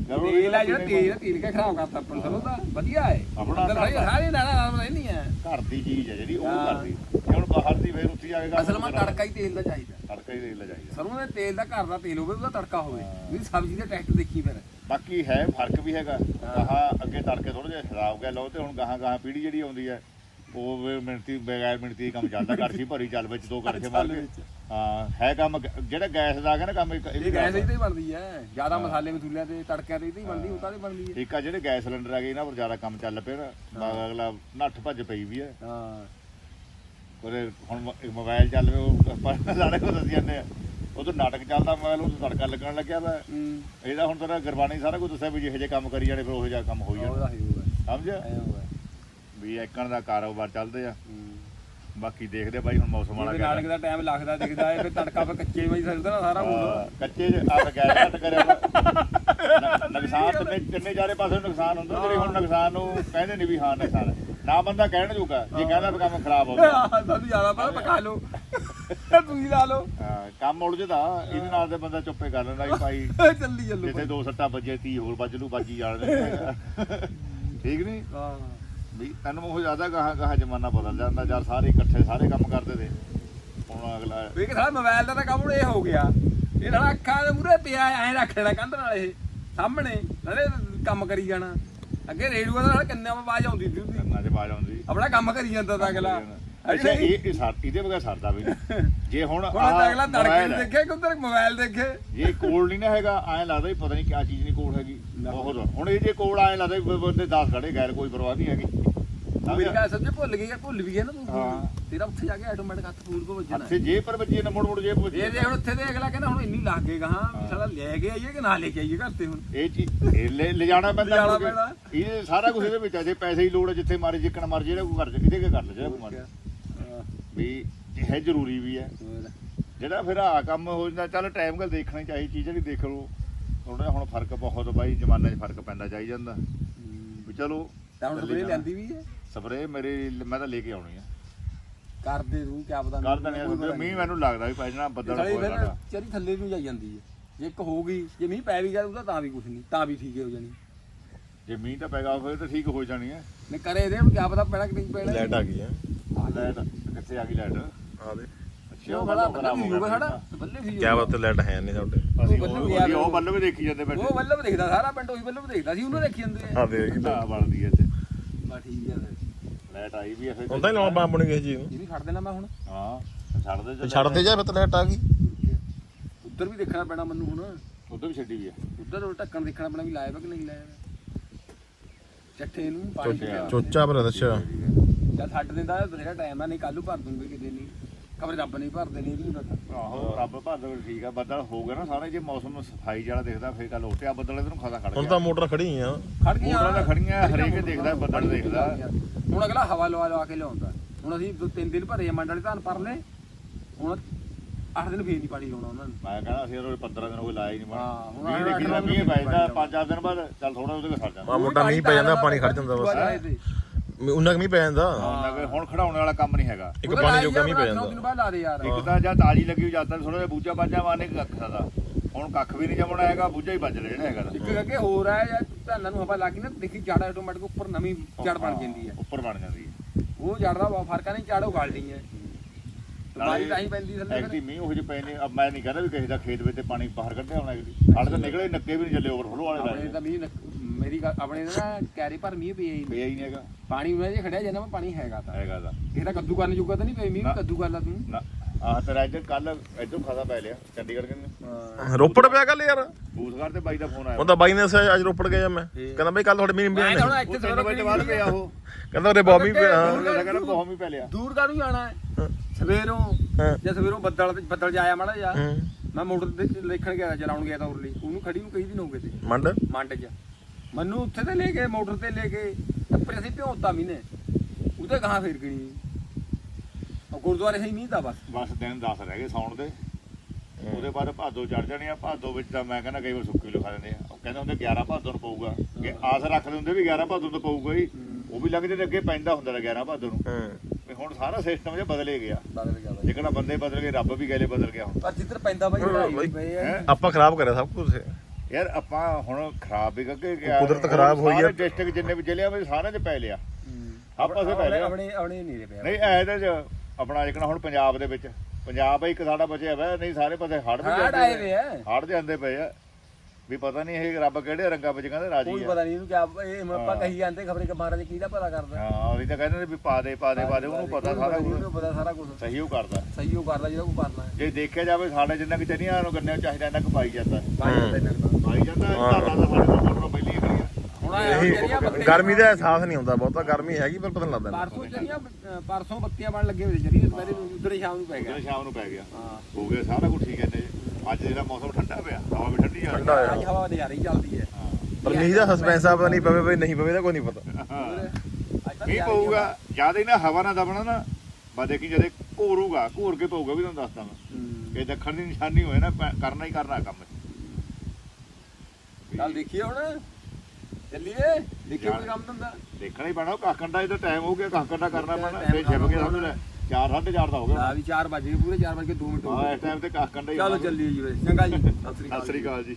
ਤੇਲ ਆ ਜਿਹੜਾ ਪੀਣੇ ਤੇਲ ਤੇਲ ਕੇ ਖਰਾਬ ਕਰਤਾ ਆਪਾਂ ਨੂੰ ਸਰੋਂ ਦਾ? ਵਧੀਆ ਹੈ। ਆਪਣਾ ਅੰਦਰ ਸਾਰੀ ਸਾਰੀ ਨਾਲਾ ਨਾਲ ਰਹਿਣੀ ਹੈ। ਘਰ ਦੀ ਚੀਜ਼ ਹੈ ਜਿਹੜੀ ਉਹ ਜੇ ਹੁਣ ਬਾਹਰ ਦੀ ਫੇਰ ਉੱਥੇ ਜਾ ਕੇ ਕੰਮ ਅਸਲ ਮੈਂ ਤੜਕਾ ਹੀ ਤੇਲ ਦਾ ਚਾਹੀਦਾ। ਤੜਕਾ ਹੀ ਦੇ ਲੈ ਜਾਈਦਾ ਸਰੋਂ ਦੇ ਤੇਲ ਦਾ ਘਰ ਦਾ ਤੇਲ ਹੋਵੇ ਉਹਦਾ ਤੜਕਾ ਹੋਵੇ। ਹਾਂ। ਵੀ ਸਬਜ਼ੀ ਦੇ ਟੈਸਟ ਦੇਖੀ ਫਿਰ। ਬਾਕੀ ਹੈ ਫ਼ਰਕ ਵੀ ਹੈਗਾ। ਗਾਹਾਂ ਅੱਗੇ ਤੜਕੇ ਥੋੜਾ ਜਿਹਾ ਖਰਾਬ ਗਿਆ ਲਓ ਤੇ ਹੁਣ ਗਾਹਾਂ ਗਾਹਾਂ ਪੀੜੀ ਜਿਹੜੀ ਆਉਂਦੀ ਹੈ ਉਹ ਮਿੰਟੀ ਬਗੈਰ ਦਾ ਕੰਮ ਚੱਲਦਾ (laughs) ਕੜਛੀ ਭਰੀ ਚੱਲ ਵਿੱਚ ਦੋ ਕੜਛੇ ਮਾਰ ਚੱਲ ਕੇ। ਵਿੱਚ। ਹਾਂ ਹੈ ਕੰਮ ਗ- ਜਿਹੜਾ ਗੈਸ ਦਾ ਹੈਗਾ ਨਾ ਕੰਮ ਇੱਕ ਇਹ ਗੈਸ ਕੰਮ ਹੀ ਬਣਦੀ ਹੈ। ਜ਼ਿਆਦਾ ਮਸਾਲੇ ਮਸੂਲਿਆਂ ਤੇ ਤੜਕਿਆਂ ਤੇ ਤੇ ਹੀ ਬਣਦੀ ਉਹ ਕਾਹਦੇ ਬਣਦੀ ਹੈ। ਇੱਕ ਆ ਜਿਹੜੇ ਗੈਸ ਸਿਲੰਡਰ ਆ ਗਏ ਇਹਨਾਂ ਪਰ ਜ਼ਿਆਦਾ ਕੰਮ ਚੱਲ ਪਿਆ ਨਾ। ਬਾ- ਅਗਲਾ ਨੱਠ ਭੱਜ ਪਈ ਵੀ ਹੈ। ਹਾਂ। ਉਹਦੇ ਹੁਣ ਮ- ਮੋਬਾਈਲ ਚੱਲ ਪਿਆ ਉਹ ਆਪਾਂ ਸਾਰੇ ਕੋ ਦੱਸ ਜਾਂਦੇ ਆ। ਉਹ ਤੋਂ ਨਾਟਕ ਚੱਲਦਾ ਮੋਬਾਈਲ ਉਹ ਤੋਂ ਤੜਕਾ ਲੱਗਣ ਲੱਗਿਆ ਵਾ ਹੂੰ। ਇਹਦਾ ਹੁਣ ਤੇਰਾ ਗੁਰਬਾਣੀ ਸਾਰਾ ਕੁਝ ਦੱਸਿਆ ਵੀ ਜਿਹੇ ਜਿਹੇ ਕੰਮ ਕਰੀ ਜਾਣੇ ਫਿਰ ਉਹੋ ਜਿਹਾ ਕੰਮ ਹੋਈ ਜਾਣਾ। ਉਹਦਾ ਹੀ ਹੋਊਗਾ। ਸਮਝਿਆ? ਐ ਹੋਊਗਾ। ਵੀ ਐਕਣ ਦਾ ਕਾਰੋਬਾਰ ਚੱਲਦੇ ਆ। ਹੂੰ। ਬਾਕੀ ਦੇਖਦੇ ਬਾਈ ਹੁਣ ਮੌਸਮ ਵਾਲਾ ਜਿਵੇਂ ਨਾਨਕ ਦਾ ਟਾਈਮ ਲੱਗਦਾ ਦਿਖਦਾ ਹੈ ਫਿਰ ਤੜਕਾ ਫਿਰ ਕੱਚੇ ਵਈ ਸਰਦਾ ਨਾ ਸਾਰਾ ਹਾਂ, ਕੱਚੇ ਚ ਆ ਗੈਸ ਘੱਟ ਕਰਿਆ ਨੁਕਸਾਨ ਤਿੰਨੇ ਤਿੰਨੇ ਚਾਰੇ ਪਾਸੇ ਨੁਕਸਾਨ ਹੁੰਦਾ ਜਿਹੜੇ ਹੁਣ ਨੁਕਸਾਨ ਨੂੰ ਕਹਿੰਦੇ ਨਹੀਂ ਵੀ ਹਾਂ ਨੁਕਸਾਨ। ਨਾ ਬੰਦਾ ਕਹਿਣ ਜੋਗਾ ਜੇ ਕਹਿੰਦਾ ਕੰਮ ਖਰਾਬ ਹੋ ਗਿਆ। ਸਾਨੂੰ ਜ਼ਿਆਦਾ ਪਤਾ ਪਕਾ ਲਓ। ਤੁਸੀਂ ਲਾ ਲਓ। ਕੰਮ ਉਲਝਦਾ ਇਹਦੇ ਨਾਲ ਤੇ ਬੰਦਾ ਚੁੱਪੇ ਕਰ ਲੈਂਦਾ ਵੀ ਭਾਈ (laughs) ਚੱਲੀ ਚੱਲੋ ਜਿੱਥੇ ਦੋ ਸੱਟਾਂ ਵੱਜੇ ਤੀ ਹੋਰ ਵੱਜ ਲੂ ਵੱਜੀ ਜਾਣਦੇ (laughs) ਠੀਕ ਨਹੀਂ? ਹਾਂ। ਵੀ ਤੈਨੂੰ ਉਹ ਜ਼ਿਆਦਾ ਗਾਹਾਂ ਗਾਹਾਂ ਜ਼ਮਾਨਾ ਬਦਲ ਜਾਂਦਾ ਜਦ ਸਾਰੇ ਇਕੱਠੇ ਸਾਰੇ ਕੰਮ ਕਰਦੇ ਤੇ ਹੁਣ ਅਗਲਾ ਵੀ ਕਿ ਸਾਡਾ ਮੋਬਾਈਲ ਦਾ ਤਾਂ ਕੰਮ ਹੁਣ ਇਹ ਹੋ ਗਿਆ। ਇਹ ਸਾਡਾ ਅੱਖਾਂ ਦੇ ਮੂਹਰੇ ਪਿਆ ਐਂ ਰੱਖ ਲੈਣਾ ਕੰਧ ਨਾਲ ਇਹ ਸਾਹਮਣੇ ਨਾਲੇ ਕੰਮ ਕਰੀ ਜਾਣਾ। ਅੱਗੇ ਰੇਡੀਓ ਦਾ ਨਾਲ ਕੰਨਾਂ 'ਚ ਆਵਾਜ਼ ਆਉਂਦੀ ਸੀ ਉਹਦੀ। ਕੰਨਾਂ 'ਚ ਆਵਾਜ਼ ਆਉਂਦੀ। ਆਪਣਾ ਕੰਮ ਕਰੀ ਜਾਂਦਾ ਤਾਂ ਅਗਲਾ। ਅੱਛਾ ਇਹ ਇਹ ਸਰ ਇਹਦੇ ਬਗੈਰ ਸਰਦਾ ਵੀ ਨਹੀਂ। ਜੇ ਹੁਣ ਹੁਣ ਤਾਂ ਅਗਲਾ ਤੜਕੇ ਨੂੰ ਹੈ, ਦੇਖੇ ਕਿ ਉਧਰ ਮੋਬਾਈਲ ਦੇਖੇ। ਜੇ ਕੋਲ ਨਹੀਂ ਨਾ ਹੈਗਾ ਐਂ ਲੱਗਦਾ ਵੀ ਪਤਾ ਨਹੀਂ ਕਿਆ ਚੀਜ਼ ਨਹੀਂ ਬਹੁਤ ਹੁਣ ਇਹ ਜੇ ਕੋਲ ਐਂ ਲੱਗਦਾ ਵੀ ਬੰਦੇ 10 ਖੜੇ ਗੈਰ ਕੋਈ ਪਰਵਾਹ ਨਹੀਂ ਹੈਗੀ। ਮੇਰੀ? ਗੱਲ ਸਮਝੇ ਭੁੱਲ ਗਈ ਭੁੱਲ ਵੀ ਗਿਆ ਨਾ ਤੂੰ। ਹਾਂ। ਤੇਰਾ ਉੱਥੇ ਜਾ ਕੇ ਆਟੋਮੈਟਿਕ ਹੱਥ ਫੂਲ ਕੋ ਵੱਜਣਾ ਹੱਥੇ ਜੇ ਪਰ ਵੱਜੇ ਨਾ ਮੁੜ ਮੁੜ ਜੇ ਵੱਜੇ। ਇਹ ਦੇਖ ਹੁਣ ਉੱਥੇ ਤੇ ਅਗਲਾ ਕਹਿੰਦਾ ਹੁਣ ਇੰਨੀ ਲੱਗ ਗਾਹਾਂ ਵੀ ਸਾਲਾ ਲੈ ਕੇ ਆਈਏ ਕਿ ਨਾ ਲੈ ਕੇ ਆਈਏ ਘਰ ਤੇ ਹੁਣ? ਇਹ ਚੀਜ਼ ਲੈ ਲੈ ਪੈਂਦਾ ਲਿਜਾਣਾ। ਇਹ ਸਾਰਾ ਕੁਝ ਇਹਦੇ ਵਿੱਚ ਆ ਜੇ ਪੈਸੇ ਦੀ ਲੋੜ ਹੈ ਜਿੱਥੇ ਮਾਰੇ ਜਿੱਕਣ ਮਰ ਜਿਹੜਾ ਕੋਈ ਕਰ ਕਿਤੇ ਕੇ ਕਰ ਲੈ ਜਿਹੜਾ ਕੋਈ ਮਰ ਵੀ ਇਹ ਜ਼ਰੂਰੀ ਵੀ ਹੈ। ਜਿਹੜਾ ਫਿਰ ਆ ਕੰਮ ਹੋ ਜਾਂਦਾ ਚੱਲ ਟਾਈਮ ਗੱਲ ਦੇਖਣੀ ਚਾਹੀ ਚੀਜ਼ ਜਿਹੜੀ ਦੇਖ ਲਓ। ਥੋੜਾ ਹੁਣ ਫ਼ਰਕ ਬਹੁਤ ਬਾਈ ਜ਼ਮਾਨੇ 'ਚ ਫ਼ਰਕ ਪੈਂਦਾ ਜਾਈ ਜਾਂਦਾ। ਵੀ ਚਲੋ ਤਾਂ ਹੁਣ ਸਪਰੇ ਲੈਂਦੀ ਵੀ ਹੈ ਸਪਰੇ ਮੇਰੇ ਮੈਂ ਤਾਂ ਲੈ ਕੇ ਆਉਣੀ ਆ। ਕਰ ਦੇ ਤੂੰ ਕਿਆ ਪਤਾ ਕਰ ਦਣੇ ਮੀਂਹ ਮੈਨੂੰ ਲੱਗਦਾ ਵੀ ਪੈ ਜਾਣਾ ਬੱਦਲ ਹੋਏਗਾ ਫਿਰ ਚਰੀ ਥੱਲੇ ਨੂੰ ਜਾਈ ਜਾਂਦੀ ਹੈ। ਜੇ ਇੱਕ ਹੋ ਗਈ ਜੇ ਮੀਂਹ ਪੈ ਵੀ ਗਿਆ ਉਹਦਾ ਤਾਂ ਵੀ ਕੁਝ ਨਹੀਂ ਤਾਂ ਵੀ ਠੀਕ ਹੋ ਜਾਣੀ। ਜੇ ਮੀਂਹ ਤਾਂ ਪੈਗਾ ਫਿਰ ਤਾਂ ਠੀਕ ਹੋ ਜਾਣੀ ਹੈ। ਨੇ ਕਰੇ ਇਹਦੇ ਹੁਣ ਕਿਆ ਪਤਾ ਪੈਣਾ ਕਿ ਨਹੀਂ ਪੈਣਾ। ਲਾਈਟ ਆ ਗਈ ਹੈ। ਲਾਈਟ ਕਿੱਥੇ ਆ ਗਈ ਲਾਈਟ ਆ ਦੇ ਅੱਛਾ ਉਹ ਬੜਾ ਬੱਲੇ ਵੀ ਹੋਊਗਾ ਸਾਡਾ। ਬੱਲੇ ਵੀ ਕਿਆ ਬਾਤ ਲਾਈਟ ਹੈ ਨਹੀਂ ਸਾਡੇ ਅਸੀਂ ਉਹ ਵੀ ਦੇਖੀ ਜਾਂਦੇ ਬੈਠੇ ਉਹ ਬੱਲਬ ਦੇਖਦਾ ਸਾਰਾ ਪਿੰਡ ਉਹੀ ਬੱਲਬ ਦੇਖਦਾ। ਸੀ ਉਹਨੂੰ ਦੇਖੀ ਜਾਂਦੇ ਆ। ਆ ਦੇ ਹਾਂ ਬਣਦੀ ਹੈ ਤੇ ਬਾ ਠੀਕ ਹੈ ਫਿਰ। ਲਾਈਟ ਆਈ ਵੀ ਹੈ ਫਿਰ। ਹੁੰਦਾ ਹੀ ਨਾ ਬੰਬ ਬਣੀ ਕਿਸੇ ਚੀਜ਼ ਨੂੰ ਇਹ ਵੀ ਛੱਡ ਦੇਣਾ ਮੈਂ ਹੁਣ। ਹਾਂ ਛੱਡ ਦੇ ਤੇ ਛੱਡ ਦੇ ਜਾ ਫਿਰ ਲਾਈਟ ਆ ਗਈ। ਉੱਧਰ ਵੀ ਦੇਖਣਾ ਪੈਣਾ ਮੈਨੂੰ ਹੁਣ। ਉਦੋਂ ਵੀ ਛੱਡੀ ਵੀ ਹੈ ਉੱਧਰ ਉਹ ਢੱਕਣ ਦੇਖਣਾ ਪੈਣਾ ਵੀ ਲਾਇਆ ਵਾ ਕਿ ਨਹੀਂ ਲਾਇਆ ਵਾ। ਚੱਠੇ ਨੂੰ ਪਾਣੀ ਚੋਚਾ। ਪਰ ਅੱਛਾ ਜਾਂ ਛੱਡ ਦਿੰਦਾ ਬਥੇਰਾ ਟਾਈਮ ਆ ਨਹੀਂ ਕੱਲੂ ਭਰ ਦੂੰਗੇ ਕਿਤੇ। ਖਬਰ ਰੱਬ ਨਹੀਂ ਭਰਦੇ ਨਹੀਂ ਇਹ ਵੀ ਨਹੀਂ ਪਤਾ। ਆਹੋ ਰੱਬ ਭਾਦਰ ਠੀਕ ਆ ਬੱਦਲ ਹੋ ਗਿਆ ਨਾ ਸਾਰੇ ਜੇ ਮੌਸਮ ਸਫ਼ਾਈ ਵਾਲਾ ਦਿਖਦਾ ਫੇਰ ਗੱਲ ਉੱਤੇ ਆ ਬੱਦਲ ਇਹਨੂੰ ਖਾਦਾ ਖੜ ਹੁਣ ਗਿਆ। ਤਾਂ ਮੋਟਰ ਖੜੀ ਆ। ਖੜ ਗਈਆਂ। ਮੋਟਰਾਂ ਤਾਂ ਖੜੀਆਂ ਹਰੇਕ ਦੇਖਦਾ ਬੱਦਲ ਦੇਖਦਾ। ਹੁਣ ਅਗਲਾ ਹਵਾ ਲਵਾ ਲਵਾ ਕੇ ਲਿਆਉਂਦਾ। ਹੁਣ ਅਸੀਂ ਦੋ ਤਿੰਨ ਦਿਨ ਭਰੇ ਆ ਮੰਡ ਵਾਲੇ ਧਾਨ ਪਰ ਲੈ ਹੁਣ 8 ਦਿਨ ਫੇਰ ਨਹੀਂ ਪਾਣੀ ਲਾਉਣਾ ਉਹਨਾਂ ਨੂੰ। ਮੈਂ ਕਹਿੰਦਾ ਅਸੀਂ ਉਹ 15 ਦਿਨ ਹੋ ਗਏ ਲਾਇਆ ਹੀ ਨਹੀਂ ਹਾਂ, ਬਣ ਹੁਣ ਦੇਖੀ ਦਾ ਮੀਂਹ ਪੈ ਜਾਂਦਾ ਪੰਜ ਚਾਰ ਦਿਨ ਬਾਅਦ ਚੱਲ ਥੋੜਾ ਉਹਦੇ ਕੋਲ ਸਰ ਜਾਂਦਾ। ਆ ਮੋਟਾ ਮੀਂਹ ਪੈ ਜਾਂਦਾ ਪਾਣੀ ਖੜ ਜਾਂਦਾ ਬਸ। ਉਹਨਾਂ ਮੀਂਹ ਪੈ ਜਾਂਦਾ। ਹੁਣ ਖੜਾਉਣੇ ਵਾਲਾ ਕੰਮ ਨਹੀਂ ਹੈਗਾ। ਇੱਕ ਪਾਣੀ ਜੋਗਾ ਮੀਂਹ ਪੈ ਦਿਨ ਜਾਂਦਾ। ਬਾਅਦ ਲਾ ਦੇ ਯਾਰ ਇੱਕ ਤਾਂ ਜਾਂ ਤਾਜੀ ਲੱਗੀ ਹੋਈ ਜਾਂਦਾ ਥੋੜਾ ਜਿਹਾ ਬੂਝਾ ਬਾਝਾ ਮਾਰਨੇ ਕੱਖ ਦਾ ਹੁਣ ਕੱਖ ਵੀ ਨਹੀਂ ਜਮਣਾ ਹੈਗਾ ਬੂਝਾ ਹੀ ਵੱਜ ਰਿਹਾ ਜਿਹੜਾ ਹੈਗਾ ਇੱਕ ਅੱਗੇ ਹੋਰ ਹੈ ਯਾਰ ਧਾਨਾਂ ਨੂੰ ਹਵਾ ਲਾ ਕੇ ਨਾ ਦੇਖੀ ਜੜ ਆਟੋਮੈਟਿਕ ਉੱਪਰ ਨਵੀਂ ਜੜ ਬਣ ਜਾਂਦੀ ਹੈ। ਉੱਪਰ ਬਣ ਜਾਂਦੀ ਹੈ। ਉਹ ਜੜ ਦਾ ਬਹੁਤ ਫ਼ਰਕ ਆ ਨਹੀਂ ਜੜ ਉਗਾਲ ਲਈ ਹੈ। ਬਾਈ ਤਾਂ ਹੀ ਪੈਂਦੀ ਥੱਲੇ। ਐਕਟੀ ਮੀਂਹ ਉਹ ਜਿਹੇ ਪਏ ਨੇ ਅਬ ਮੈਂ ਨਹੀਂ ਕਹਿੰਦਾ ਵੀ ਕਿਸੇ ਦਾ ਖੇਤ ਵਿੱਚ ਤੇ ਪਾਣੀ ਬਾਹਰ ਕੱਢਿਆ ਹੋਣਾ ਐਕਟੀ ਸਾਡੇ ਤਾਂ ਨਿਕਲੇ ਨੱਕੇ ਵੀ ਨਹੀਂ ਚੱਲੇ ਓਵਰਫਲੋ ਵਾਲੇ ਆਪਣੇ ਲਾਏ ਤਾਂ ਮੀਂਹ ਨੱਕ- ਮੇਰੀ ਗੱਲ ਆਪਣੇ ਨਾ ਕੈਰੀ ਪਰ ਮੀਂਹ ਪਿਆ ਹੀ ਨਹੀਂ। ਪਿਆ ਹੀ ਨਹੀਂ ਹੈਗਾ। ਪਾਣੀ ਉਹਨਾਂ ਜੇ ਖੜਿਆ ਜਾਂਦਾ ਮੈਂ ਪਾਣੀ ਹੈਗਾ ਤਾਂ। ਹੈਗਾ ਦਾ ਇਹ ਤਾਂ ਕੱਦੂ ਕਰਨ ਜੋਗਾ ਤਾਂ ਨਹੀਂ ਪਈ ਮੀਂਹ। ਕੱਦੂ ਕਰ ਲਾ ਤੂੰ। ਨਾ। ਆਹ ਤੇਰਾ ਇੱਧਰ ਕੱਲ ਇੱਧਰ ਖਾਸਾ ਪੈ ਲਿਆ ਚੰਡੀਗੜ੍ਹ ਕਿੰਨੇ ਰੋਪੜ ਪਿਆ ਕੱਲ ਯਾਰ। ਬੂਸਗੜ ਤੇ ਬਾਈ ਦਾ ਫੋਨ ਆਇਆ। ਉਹ ਤਾਂ ਬਾਈ ਨੇ ਦੱਸਿਆ ਅੱਜ ਰੋਪੜ ਗਿਆ ਮੈਂ। ਕਹਿੰਦਾ ਬਈ ਕੱਲ ਤੁਹਾਡੇ ਮੀਂਹ ਪਿਆ ਮੈਂ ਨਹੀਂ ਹੁਣ ਇੱਥੇ ਤਿੰਨ ਵਜੇ ਬਾਅਦ ਪਿਆ। ਉਹ। ਕਹਿੰਦਾ ਉਰੇ ਬੌਮੀ ਪਿਆ। ਤਾਂ ਕਹਿੰਦਾ ਬਹੁਤ ਵੀ ਪੈ ਲਿਆ। ਦੂਰ ਕਾਹਨੂੰ ਜਾਣਾ ਹੈ? ਸਵੇਰੋਂ। ਜੇ ਸਵੇਰੋਂ ਬੱਦਲ ਬੱਦਲ ਜਾਇਆ ਮਾੜਾ ਜਾ। ਮੈਂ ਮੋਟਰ ਤੇ ਦੇਖਣ ਗਿਆ ਚਲਾਉਣ ਗਿਆ ਤਾਂ ਉਰਲੀ। ਉਹਨੂੰ ਖੜੀ ਨੂੰ ਕਈ ਦਿਨ ਹੋ ਗਏ ਤੇ। ਮੰਡ। ਮੰਡ 'ਚ। ਮੈਨੂੰ ਉੱਥੇ ਤੇ ਲੈ ਗਏ ਮੋਟਰ ਤੇ ਲੈ ਕੇ ਟੱਪਰੇ ਅਸੀਂ ਭਿਉਂਤਾ ਮੀਨੇ ਉਹਦੇ ਗਾਂ ਫੇਰ ਗਣੀ ਉਹ ਗੁਰਦੁਆਰੇ ਸਹੀ ਨਹੀਂ ਤਾਂ ਬਸ। ਬਸ ਦਿਨ 10 ਰਹਿ ਗਏ ਸੌਣ ਦੇ। ਉਹਦੇ ਬਾਅਦ ਭਾਦੋ ਚੜ ਜਾਣੀ ਆ ਭਾਦੋ ਵਿੱਚ ਤਾਂ ਮੈਂ ਕਹਿੰਦਾ ਕਈ ਵਾਰ ਸੁੱਕੀ ਲਿਖਾ ਦਿੰਦੇ ਆ। ਉਹ ਕਹਿੰਦੇ ਹੁੰਦੇ 11 ਭਾਦੋ ਨੂੰ ਪਊਗਾ। ਕਿ ਆਸ ਰੱਖਦੇ ਹੁੰਦੇ ਵੀ 11 ਭਾਦੋ ਨੂੰ ਪਊਗਾ ਹੀ ਉਹ ਵੀ ਲੱਗਦੇ ਅੱਗੇ ਪੈਂਦਾ ਹੁੰਦਾ ਰਿਹਾ 11 ਭਾਦੋ ਨੂੰ। ਹੂੰ। ਵੀ ਹੁਣ ਸਾਰਾ ਸਿਸਟਮ ਜਿਹਾ ਬਦਲੇ ਗਿਆ। ਬਦਲ ਗਿਆ ਜਿਹੜਾ ਬੰਦੇ ਬਦਲ ਗਏ ਰੱਬ ਵੀ ਗੈਲੇ ਬਦਲ ਗਿਆ ਹੁਣ। ਪਰ ਜਿੱਧਰ ਪੈਂਦਾ ਬਾਈ ਹੈ। ਹੈਂ? ਆਪਾਂ ਖਰਾਬ ਕਰਿਆ ਸਭ ਕੁਝ ਯਾਰ ਆਪਾਂ ਹੁਣ ਖਰਾਬ ਵੀ ਕਰਕੇ ਕੁਦਰਤ ਖਰਾਬ ਹੋਈ ਆ। ਡਿਸਟ੍ਰਿਕਟ ਜਿੰਨੇ ਵੀ ਜ਼ਿਲ੍ਹਿਆਂ ਵਿੱਚ ਸਾਰਿਆਂ 'ਚ ਪੈ ਲਿਆ। ਆਹ ਪਾਸੇ ਪੈ ਲਿਆ। ਆਪਣੇ ਆਪਣੇ ਨਹੀਂ ਪਿਆ ਨਹੀਂ ਐ ਤਾਂ ਚ ਆਪਣਾ ਜਿਕਣਾ ਹੁਣ ਪੰਜਾਬ ਦੇ ਵਿੱਚ। ਪੰਜਾਬ ਇੱਕ ਸਾਡਾ ਬਚਿਆ ਵਾ ਨਹੀਂ ਸਾਰੇ ਪਾਸੇ ਹੜ ਵੀ ਹੜ ਆਏ ਵੇ ਆ। ਹੜ ਜਾਂਦੇ ਪਏ ਆ। ਵੀ ਪਤਾ ਨਹੀਂ ਇਹ ਰੱਬ ਕਿਹੜੇ ਰੰਗਾਂ ਵਿੱਚ ਕਹਿੰਦੇ ਰਾਜੀ ਕੋਈ ਆ। ਪਤਾ ਨਹੀਂ ਇਹਨੂੰ ਕਿਆ ਇਹ ਹੁਣ ਆਪਾਂ ਕਹੀ ਜਾਂਦੇ ਖਬਰੇ ਕਿ ਮਹਾਰਾਜ ਕਿਹਦਾ ਭਲਾ ਕਰਦਾ। ਹਾਂ ਅਸੀਂ ਤਾਂ ਕਹਿੰਦੇ ਨੇ ਵੀ ਪਾ ਦੇ ਪਾ ਦੇ ਪਾ ਦੇ ਉਹਨੂੰ ਪਤਾ ਸਾਰਾ ਕੁਝ ਉਹਨੂੰ ਪਤਾ ਸਾਰਾ ਕੁਝ ਸਹੀ ਉਹ ਕਰਦਾ। ਸਹੀ ਉਹ ਕਰਦਾ ਜਿਹੜਾ ਉਹ ਕਰਨਾ ਹੈ। ਜੇ ਦੇਖਿਆ ਜਾਵੇ ਸਾਡੇ ਜਿੰਨਾ ਕਿ ਚਨੀਆਂ ਨੂੰ ਗੰਨੇ ਚਾਹੀਦਾ ਇੰਨਾ ਕੁ ਪਾਈ ਜਾਂਦਾ। ਬਾਈ ਦਾ ਇੰਨਾ ਕੁ ਪਾਈ ਜਾਂਦਾ ਧਾਰਾਂ ਦਾ ਸਾਡੇ ਕੋਲ ਮੋਟਰ ਪਹਿਲੀ ਹੀ ਹੁਣ ਜਿਹੜੀਆਂ ਬੱਤੀਆਂ- ਗਰਮੀ ਦਾ ਅਹਿਸਾਸ ਨਹੀਂ ਹੁੰਦਾ ਬਹੁਤਾ ਗਰਮੀ ਹੈਗੀ ਪਰ ਪਤਾ ਨਹੀਂ ਲੱਗਦਾ ਪਰਸੋਂ ਜਿਹੜੀਆਂ ਅ, ਪਰਸੋਂ ਬੱਤੀਆਂ ਬਣ ਲੱਗੇ ਹੋਏ ਜਿਹੜੀ ਦੁਪਹਿਰੇ ਨੂੰ ਉਧਰ ਸ਼ਾਮ ਨੂੰ ਪੈ ਗਿਆ। ਜਦੋਂ ਸ਼ਾਮ ਨੂੰ ਪੈ ਗਿਆ। ਹਾਂ। ਹੋ ਗਿਆ ਸਾਰਾ ਕੁਝ ਠੀਕ ਹੈ ਨੇ ਅੱਜ ਜਿਹੜਾ ਮੌਸਮ ਠੰਡਾ ਪਿਆ ਹਵਾ ਵੀ ਠੰਡੀ ਆ। ਠੰਡਾ ਅੱਜ ਹਵਾ ਦੇ ਰਹੀ ਚੱਲਦੀ ਹੈ। ਪਰ ਮੀਂਹ ਦਾ ਸਸਪੈਂਸ ਆ ਪਤਾ ਨਹੀਂ ਪਵੇ ਬਈ ਨਹੀਂ ਪਵੇ ਦਾ ਕੋਈ ਨਹੀਂ ਪਤਾ। ਹਾਂ। ਅੱਜ ਤਾਂ ਮੀਂਹ ਪਊਗਾ ਜ਼ਿਆਦਾ ਹੀ ਨਾ ਹਵਾ ਨਾ ਦਬਣਾ ਨਾ ਬਾ ਦੇਖੀ ਜਦੇ ਘੋਰੂਗਾ ਘੋਰ ਕੇ ਪਊਗਾ ਵੀ ਤੁਹਾਨੂੰ ਦੱਸਦਾ ਮੈਂ। ਇਹ ਦੱਖਣ ਦੀ ਨਿਸ਼ਾਨੀ ਹੋਏ ਨਾ ਪੈ- ਕਰਨਾ ਹੀ ਕਰਨਾ ਕੰਮ। ਚੱਲ ਦੇਖੀਏ ਹੁਣ। ਚੱਲੀਏ ਦੇਖੀਏ ਕੋਈ ਕੰਮ ਧੰਦਾ। ਦੇਖਣਾ ਹੀ ਪੈਣਾ ਕਾਕਣ ਦਾ ਇਹਦਾ ਟਾਈਮ ਹੋ ਗਿਆ ਕਾਕਣ ਦਾ ਕਰਨਾ ਪੈਣਾ ਫੇ ਛਿਪ ਕੇ ਸਮਝ ਲੈ। 4 4:30 ਦਾ ਹੋ ਗਿਆ ਆ ਵੀ 4 ਵਜੇ ਪੂਰੇ 4 ਵਜੇ 2 ਮਿੰਟ ਹੋ ਹਾਂ ਗਏ ਇਸ ਟਾਈਮ ਤੇ ਕਾਕਣ ਦਾ ਹੀ ਚਲੋ ਹੋਣਾ। ਚੱਲੀਏ ਜੀ ਫਿਰ। ਚੰਗਾ ਜੀ (laughs) ਸਤਿ ਸ੍ਰੀ ਸਤਿ ਅਕਾਲ ਸ੍ਰੀ ਅਕਾਲ ਜੀ